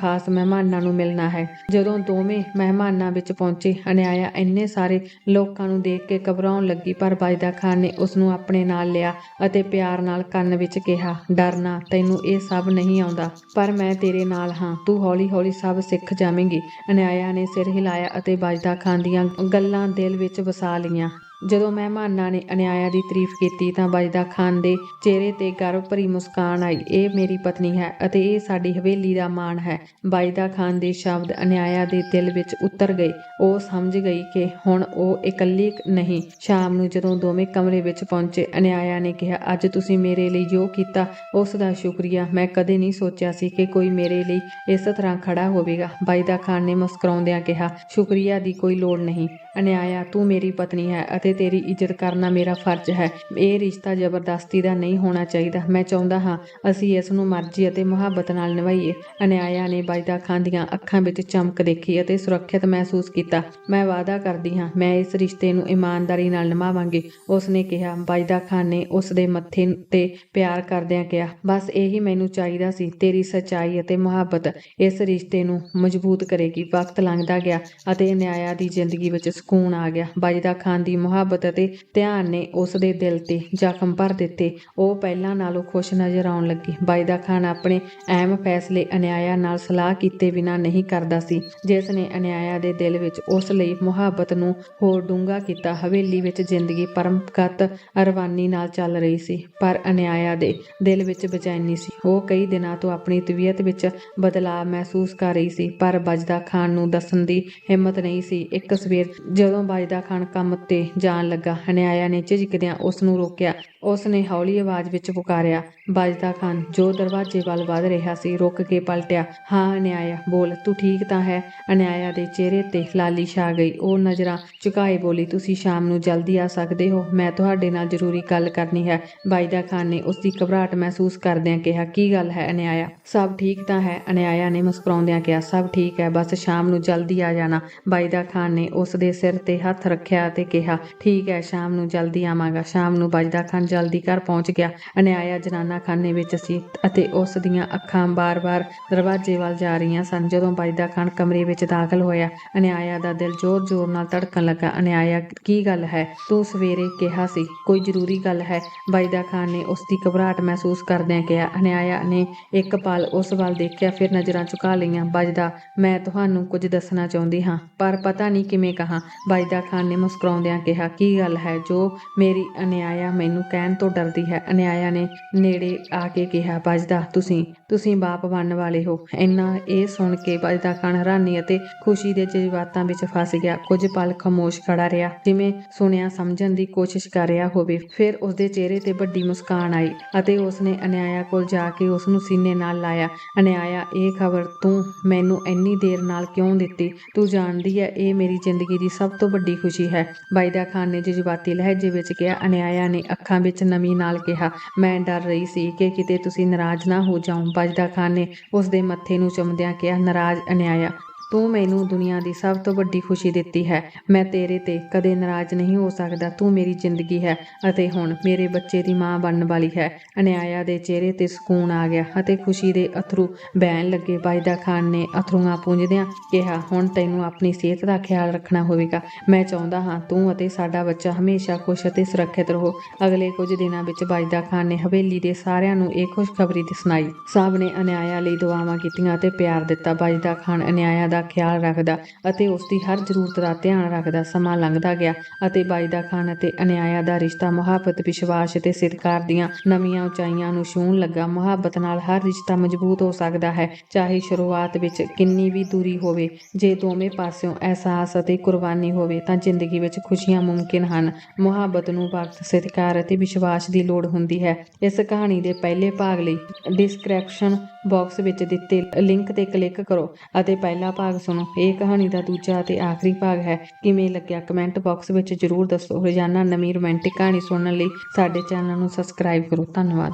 ਖਾਸ ਮਹਿਮਾਨਾਂ ਨੂੰ ਮਿਲਣਾ ਹੈ। ਜਦੋਂ ਦੋਵੇਂ ਮਹਿਮਾਨਾਂ ਵਿੱਚ ਪਹੁੰਚੇ ਅਨਿਆਇਆ ਇੰਨੇ ਸਾਰੇ ਲੋਕਾਂ ਨੂੰ ਦੇਖ ਕੇ ਘਬਰਾਉਣ ਲੱਗੀ, ਪਰ ਬਜਦਾ ਖਾਨ ਨੇ ਉਸ ਨੂੰ ਆਪਣੇ ਨਾਲ ਲਿਆ ਅਤੇ ਪਿਆਰ ਨਾਲ ਕੰਨ ਵਿੱਚ ਕਿਹਾ, ਡਰਨਾ, ਤੈਨੂੰ ਇਹ ਸਭ ਨਹੀਂ ਆਉਂਦਾ, ਪਰ ਮੈਂ ਤੇਰੇ ਨਾਲ ਹਾਂ, ਤੂੰ ਹੌਲੀ-ਹੌਲੀ ਸਭ ਸਿੱਖ ਜਾਵੇਂਗੀ। ਅਨਿਆਇਆ ਨੇ ਸਿਰ ਹਿਲਾਇਆ ਅਤੇ ਬਾਜਦਾ ਖਾਨ ਦੀਆਂ ਗੱਲਾਂ ਦਿਲ ਵਿੱਚ ਵਸਾ ਲਈਆਂ। ਜਦੋਂ ਮਹਿਮਾਨਾਂ ਨੇ ਅਨਿਆਇਆ ਦੀ ਤਾਰੀਫ ਕੀਤੀ ਤਾਂ ਬਜਦਾ ਖਾਨ ਦੇ ਚਿਹਰੇ ਤੇ ਗਰਵ ਭਰੀ ਮੁਸਕਾਨ ਆਈ। ਇਹ ਮੇਰੀ ਪਤਨੀ ਹੈ ਅਤੇ ਇਹ ਸਾਡੀ ਹਵੇਲੀ ਦਾ ਮਾਣ ਹੈ। ਬਜਦਾ ਖਾਨ ਦੇ ਸ਼ਬਦ ਅਨਿਆਇਆ ਦੇ ਦਿਲ ਵਿੱਚ ਉਤਰ ਗਏ। ਉਹ ਸਮਝ ਗਈ ਕਿ ਹੁਣ ਉਹ ਇਕੱਲੀ ਨਹੀਂ। ਸ਼ਾਮ ਨੂੰ ਜਦੋਂ ਦੋਵੇਂ ਕਮਰੇ ਵਿੱਚ ਪਹੁੰਚੇ, ਅਨਿਆਇਆ ਨੇ ਕਿਹਾ, ਅੱਜ ਤੁਸੀਂ ਮੇਰੇ ਲਈ ਜੋ ਕੀਤਾ, ਉਸ ਦਾ ਸ਼ੁਕਰੀਆ। ਮੈਂ ਕਦੇ ਨਹੀਂ ਸੋਚਿਆ ਸੀ ਕਿ ਕੋਈ ਮੇਰੇ ਲਈ ਇਸ ਤਰ੍ਹਾਂ ਖੜਾ ਹੋਵੇਗਾ। ਬਜਦਾ ਖਾਨ ਨੇ ਮੁਸਕਰਾਉਂਦਿਆਂ ਕਿਹਾ, ਸ਼ੁਕਰੀਆ ਦੀ ਕੋਈ ਲੋੜ ਨਹੀਂ। ਅਨਿਆਇਆ, ਤੂੰ ਮੇਰੀ ਪਤਨੀ ਹੈ ਅਤੇ ਅਤੇ ਤੇਰੀ ਇੱਜ਼ਤ ਕਰਨਾ ਮੇਰਾ ਫਰਜ਼ ਹੈ। ਇਹ ਰਿਸ਼ਤਾ ਜ਼ਬਰਦਸਤੀ ਦਾ ਨਹੀਂ ਹੋਣਾ ਚਾਹੀਦਾ। ਮੈਂ ਚਾਹੁੰਦਾ ਹਾਂ, ਅਸੀਂ ਇਸ ਨੂੰ ਮਰਜ਼ੀ ਅਤੇ ਮੁਹੱਬਤ ਨਾਲ ਨਿਭਾਈਏ। ਅਨਿਆਇਆ ਨੇ ਬਾਜਦਾ ਖਾਨ ਦੀਆਂ ਅੱਖਾਂ ਵਿੱਚ ਚਮਕ ਦੇਖੀ ਅਤੇ ਸੁਰੱਖਿਅਤ ਮਹਿਸੂਸ ਕੀਤਾ। ਮੈਂ ਵਾਅਦਾ ਕਰਦੀ ਹਾਂ, ਮੈਂ ਇਸ ਰਿਸ਼ਤੇ ਨੂੰ ਇਮਾਨਦਾਰੀ ਨਾਲ ਨਿਭਾਵਾਂਗੀ। ਉਸ ਨੇ ਕਿਹਾ, ਬਾਜਦਾ ਖਾਨ ਨੇ ਉਸ ਦੇ ਮੱਥੇ ਤੇ ਪਿਆਰ ਕਰਦਿਆਂ ਕਿਹਾ, ਬਸ ਇਹੀ ਮੈਨੂੰ ਚਾਹੀਦਾ ਸੀ, ਤੇਰੀ ਸੱਚਾਈ ਅਤੇ ਮੁਹੱਬਤ। ਇਸ ਰਿਸ਼ਤੇ ਨੂੰ ਮਜ਼ਬੂਤ ਕਰੇਗੀ। ਵਕਤ ਲੰਘਦਾ ਗਿਆ ਅਤੇ ਅਨਿਆਇਆ ਦੀ ਜ਼ਿੰਦਗੀ ਵਿੱਚ ਸਕੂਨ ਆ ਗਿਆ। ਬਾਜਦਾ ਖਾਨ ਦੀ ਮੁਹੱਬਤ ਮੁਹੱਬਤ ਅਤੇ ਧਿਆਨ ਨੇ ਉਸ ਦੇ ਦਿਲ ਤੇ ਜ਼ਖਮ ਭਰ ਦਿੱਤੇ। ਉਹ ਪਹਿਲਾਂ ਨਾਲੋਂ ਖੁਸ਼ ਨਜ਼ਰ ਆਉਣ ਲੱਗੀ। ਬਾਜਦਾ ਖਾਨ ਆਪਣੇ ਅਹਿਮ ਫੈਸਲੇ ਅਨਿਆਇਆ ਨਾਲ ਸਲਾਹ ਕੀਤੇ ਬਿਨਾਂ ਨਹੀਂ ਕਰਦਾ ਸੀ। ਜਿਸ ਨੇ ਅਨਿਆਇਆ ਦੇ ਦਿਲ ਵਿੱਚ ਉਸ ਲਈ ਮੁਹੱਬਤ ਨੂੰ ਹੋਰ ਡੂੰਘਾ ਕੀਤਾ, ਹਵੇਲੀ ਵਿੱਚ ਜ਼ਿੰਦਗੀ ਪਰਮਗਤ ਅਰਵਾਨੀ ਨਾਲ ਚੱਲ ਰਹੀ ਸੀ, ਪਰ ਅਨਿਆਇਆ ਦੇ ਦਿਲ ਵਿੱਚ ਬੇਚੈਨੀ ਸੀ। ਉਹ ਕਈ ਦਿਨਾਂ ਤੋਂ ਆਪਣੀ ਤਬੀਅਤ ਵਿੱਚ ਬਦਲਾਅ ਮਹਿਸੂਸ ਕਰ ਰਹੀ ਸੀ, ਪਰ ਬਜਦਾ ਖਾਨ ਨੂੰ ਦੱਸਣ ਦੀ ਹਿੰਮਤ ਨਹੀਂ ਸੀ। ਇੱਕ ਸਵੇਰ ਜਦੋਂ ਬਜਦਾ ਖਾਨ ਕੰਮ ਤੇ ਜਾਣ ਲੱਗਾ। ਅਨਿਆਇਆ ਨੇ ਝਿਜਕਦਿਆਂ ਉਸ ਨੂੰ ਰੋਕਿਆ। ਉਸ ਨੇ ਹੌਲੀ ਆਵਾਜ਼ ਵਿੱਚ ਪੁਕਾਰਿਆ, ਬਜਦਾ ਖਾਨ, ਜੋ ਦਰਵਾਜ਼ੇ ਵੱਲ ਵਧ ਰਿਹਾ ਸੀ, ਰੁਕ ਕੇ ਪਲਟਿਆ। ਹਾਂ ਅਨਿਆਇਆ ਬੋਲ, ਤੂੰ ਠੀਕ ਤਾਂ ਹੈ? ਅਨਿਆਇਆ ਦੇ ਚਿਹਰੇ ਤੇ ਲਾਲੀ ਛਾ ਗਈ। ਉਹ ਨਜ਼ਰਾਂ ਝੁਕਾਏ ਬੋਲੀ, ਤੁਸੀਂ ਸ਼ਾਮ ਨੂੰ ਜਲਦੀ ਆ ਸਕਦੇ ਹੋ। ਮੈਂ ਤੁਹਾਡੇ ਨਾਲ ਜ਼ਰੂਰੀ ਗੱਲ ਕਰਨੀ ਹੈ। ਬਾਈਦਾ ਖਾਨ ਨੇ ਉਸ ਦੀ ਘਬਰਾਹਟ ਮਹਿਸੂਸ ਕਰਦਿਆਂ ਕਿਹਾ, ਕੀ ਗੱਲ ਹੈ ਅਨਿਆਇਆ ਸਭ ਠੀਕ ਤਾਂ ਹੈ? ਅਨਿਆਇਆ ਨੇ ਮੁਸਕਰਾਉਂਦਿਆਂ ਕਿਹਾ, ਸਭ ਠੀਕ ਹੈ, ਬਸ ਸ਼ਾਮ ਨੂੰ ਜਲਦੀ ਆ ਜਾਣਾ। ਬਾਈਦਾ ਖਾਨ ਨੇ ਉਸ ਦੇ ਸਿਰ ਤੇ ਹੱਥ ਰੱਖਿਆ ਤੇ ਕਿਹਾ ਠੀਕ ਹੈ, ਸ਼ਾਮ ਨੂੰ ਜਲਦੀ ਆਵਾਂਗਾ। ਸ਼ਾਮ ਨੂੰ ਬਾਈਦਾ ਖਾਨ ਜਲਦੀ ਘਰ ਪਹੁੰਚ ਗਿਆ। ਅਨਿਆਇਆ ਜਨਾਨਾ ਖਾਨੇ ਵਿੱਚ ਸੀ ਅਤੇ ਉਸ ਦੀਆਂ ਅੱਖਾਂ ਬਾਰ-ਬਾਰ ਦਰਵਾਜ਼ੇ ਵੱਲ ਜਾ ਰਹੀਆਂ ਸਨ। ਜਦੋਂ ਬਾਈਦਾ ਖਾਨ ਕਮਰੇ ਵਿੱਚ ਦਾਖਲ ਹੋਇਆ, ਅਨਿਆਇਆ ਦਾ ਦਿਲ ਜ਼ੋਰ-ਜ਼ੋਰ ਨਾਲ ਧੜਕਣ ਲੱਗਾ। ਅਨਿਆਇਆ, ਕੀ ਗੱਲ ਹੈ? ਤੂੰ ਸਵੇਰੇ ਕਿਹਾ ਸੀ, ਕੋਈ ਜ਼ਰੂਰੀ ਗੱਲ ਹੈ? ਬਾਈਦਾ ਖਾਨ ਨੇ ਉਸ ਦੀ ਘਬਰਾਹਟ ਮਹਿਸੂਸ ਕਰਦਿਆਂ ਕਿਹਾ। ਅਨਿਆਇਆ ਨੇ ਇੱਕ ਪਲ ਉਸ ਵੱਲ ਦੇਖਿਆ, ਫਿਰ ਨਜ਼ਰਾਂ ਝੁਕਾ ਲਈਆਂ। ਬਜਦਾ ਮੈਂ ਤੁਹਾਨੂੰ ਕੁਝ ਦੱਸਣਾ ਚਾਹੁੰਦੀ ਹਾਂ, ਪਰ ਪਤਾ ਨਹੀਂ ਕਿਵੇਂ ਕਹਾਂ। ਬਾਈਦਾ ਖਾਨ ਨੇ ਮੁਸਕਰਾਉਂਦਿਆਂ ਕਿਹਾ ਕੀ ਗੱਲ ਹੈ? ਜੋ ਮੇਰੀ ਅਨਿਆਇਆ ਮੈਨੂੰ ਕਹਿਣ ਤੋਂ ਡਰਦੀ ਹੈ, ਅਨਿਆਇਆ ਨੇ ਨੇੜੇ ਆ ਕੇ ਕਿਹਾ ਬਜਦਾ ਤੁਸੀਂ ਤੁਸੀਂ ਬਾਪ ਬਣਨ ਵਾਲੇ ਹੋ। ਇੰਨਾ ਇਹ ਸੁਣ ਕੇ ਬਜਦਾ ਖਾਨ ਹੈਰਾਨੀ ਅਤੇ ਖੁਸ਼ੀ ਦੇ ਜਜ਼ਬਾਤਾਂ ਵਿੱਚ ਫਸ ਗਿਆ। ਕੁਝ ਪਲ ਖਾਮੋਸ਼ ਖੜਾ ਰਿਹਾ, ਜਿਵੇਂ ਸੁਣਿਆ, ਸਮਝਣ ਦੀ ਕੋਸ਼ਿਸ਼ ਕਰ ਰਿਹਾ ਹੋਵੇ। ਫਿਰ ਉਸਦੇ ਚਿਹਰੇ ਤੇ ਵੱਡੀ ਮੁਸਕਾਨ ਆਈ ਅਤੇ ਉਸਨੇ ਅਨਿਆਇਆ ਕੋਲ ਜਾ ਕੇ ਉਸ ਨੂੰ ਸੀਨੇ ਨਾਲ ਲਾਇਆ। ਅਨਿਆਇਆ, ਇਹ ਖਬਰ ਤੂੰ ਮੈਨੂੰ ਇੰਨੀ ਦੇਰ ਨਾਲ ਕਿਉਂ ਦਿੱਤੀ? ਤੂੰ ਜਾਣਦੀ ਹੈ, ਇਹ ਮੇਰੀ ਜ਼ਿੰਦਗੀ ਦੀ ਸਭ ਤੋਂ ਵੱਡੀ ਖੁਸ਼ੀ ਹੈ। ਬਾਈ ਦਾ ਖਾਨ ਨੇ ਜਜ਼ਬਾਤੀ ਲਹਿਜੇ ਵਿੱਚ ਕਿਹਾ, ਅਨਿਆਇਆ ਨੇ ਅੱਖਾਂ ਵਿੱਚ ਨਮੀ ਨਾਲ ਕਿਹਾ, ਮੈਂ ਡਰ ਰਹੀ ਸੀ ਕਿ ਕਿਤੇ ਤੁਸੀਂ ਨਾਰਾਜ਼ ਨਾ ਹੋ ਜਾਓ। ਬਾਈਦਾ ਖਾਨ ਨੇ ਉਸ ਦੇ ਮੱਥੇ ਨੂੰ ਚੁੰਮਦਿਆਂ ਕਿਹਾ, ਨਾਰਾਜ਼, ਅਨਿਆਇਆ। ਤੂੰ ਮੈਨੂੰ ਦੁਨੀਆ ਦੀ ਸਭ ਤੋਂ ਵੱਡੀ ਖੁਸ਼ੀ ਦਿੱਤੀ ਹੈ। ਮੈਂ ਤੇਰੇ ਤੇ ਕਦੇ ਨਾਰਾਜ਼ ਨਹੀਂ ਹੋ ਸਕਦਾ। ਤੂੰ ਮੇਰੀ ਜ਼ਿੰਦਗੀ ਹੈ ਅਤੇ ਹੁਣ ਮੇਰੇ ਬੱਚੇ ਦੀ ਮਾਂ ਬਣਨ ਵਾਲੀ ਹੈ। ਅਨਿਆਇਆ ਦੇ ਚਿਹਰੇ ਤੇ ਸਕੂਨ ਆ ਗਿਆ ਅਤੇ ਖੁਸ਼ੀ ਦੇ ਅਥਰੂ ਬਹਿਣ ਲੱਗੇ। ਬਾਈਦਾ ਖਾਨ ਨੇ ਅਥਰੂਆਂ ਪੂੰਝਦਿਆਂ ਕਿਹਾ, ਹੁਣ ਤੈਨੂੰ ਆਪਣੀ ਸਿਹਤ ਦਾ ਖਿਆਲ ਰੱਖਣਾ ਹੋਵੇਗਾ। ਮੈਂ ਚਾਹੁੰਦਾ ਹਾਂ ਤੂੰ ਅਤੇ ਸਾਡਾ ਬੱਚਾ ਹਮੇਸ਼ਾ ਖੁਸ਼ ਅਤੇ ਸੁਰੱਖਿਅਤ ਰਹੋ। ਅਗਲੇ ਕੁਝ ਦਿਨਾਂ ਵਿੱਚ ਬਾਈਦਾ ਖਾਨ ਨੇ ਹਵੇਲੀ ਦੇ ਸਾਰਿਆਂ ਨੂੰ ਇਹ ਖੁਸ਼ਖਬਰੀ ਸੁਣਾਈ। ਸਭ ਨੇ ਅਨਿਆਇਆ ਲਈ ਦੁਆਵਾਂ ਕੀਤੀਆਂ ਅਤੇ ਪਿਆਰ ਦਿੱਤਾ। ਬਾਈਦਾ ਖਾਨ ਅਨਿਆਇਆ ਦਾ ਖਿਆਲ ਰੱਖਦਾ ਅਤੇ ਉਸ ਦੀ ਹਰ ਜ਼ਰੂਰਤ ਦਾ ਧਿਆਨ ਰੱਖਦਾ ਸਮਾਂ ਲੰਘਦਾ ਗਿਆ ਅਤੇ ਬਾਈਦਾ ਖਾਨ ਅਤੇ ਅਨਿਆਇਆ ਦਾ ਰਿਸ਼ਤਾ ਮੁਹੱਬਤ, ਵਿਸ਼ਵਾਸ ਅਤੇ ਸਤਿਕਾਰ ਦੀਆਂ ਨਵੀਆਂ ਉਚਾਈਆਂ ਨੂੰ ਛੂਹਣ ਲੱਗਾ। ਮੁਹੱਬਤ ਨਾਲ ਹਰ ਰਿਸ਼ਤਾ ਮਜ਼ਬੂਤ ਹੋ ਸਕਦਾ ਹੈ, ਚਾਹੇ ਸ਼ੁਰੂਆਤ ਵਿੱਚ ਕਿੰਨੀ ਵੀ ਦੂਰੀ ਹੋਵੇ। ਜੇ ਦੋਵੇਂ ਪਾਸਿਓਂ ਅਹਿਸਾਸ ਅਤੇ ਕੁਰਬਾਨੀ ਹੋਵੇ ਤਾਂ ਜ਼ਿੰਦਗੀ ਵਿੱਚ ਖੁਸ਼ੀਆਂ ਮੁਮਕਿਨ ਹਨ। ਮੁਹੱਬਤ ਨੂੰ ਵਕਤ, ਸਤਿਕਾਰ ਅਤੇ ਵਿਸ਼ਵਾਸ ਦੀ ਲੋੜ ਹੁੰਦੀ ਹੈ। ਇਸ ਕਹਾਣੀ ਦੇ ਪਹਿਲੇ ਭਾਗ ਲਈ ਡਿਸਕ੍ਰਿਪਸ਼ਨ ਬਾਕਸ ਵਿੱਚ ਦਿੱਤੇ ਲਿੰਕ ਤੇ ਕਲਿੱਕ ਕਰੋ ਅਤੇ ਪਹਿਲਾ ਭਾਗ ਭਾਗ ਸੁਣੋ। ਇਹ ਕਹਾਣੀ ਦਾ ਦੂਜਾ ਅਤੇ ਆਖਰੀ ਭਾਗ ਹੈ। ਕਿਵੇਂ ਲੱਗਿਆ? ਕਮੈਂਟ ਬਾਕਸ ਵਿੱਚ ਜਰੂਰ ਦੱਸੋ। ਰੋਜ਼ਾਨਾ ਨਵੀਂ ਰੋਮਾਂਟਿਕ ਕਹਾਣੀ ਸੁਣਨ ਲਈ ਸਾਡੇ ਚੈਨਲ ਨੂੰ ਸਬਸਕ੍ਰਾਈਬ ਕਰੋ। ਧੰਨਵਾਦ।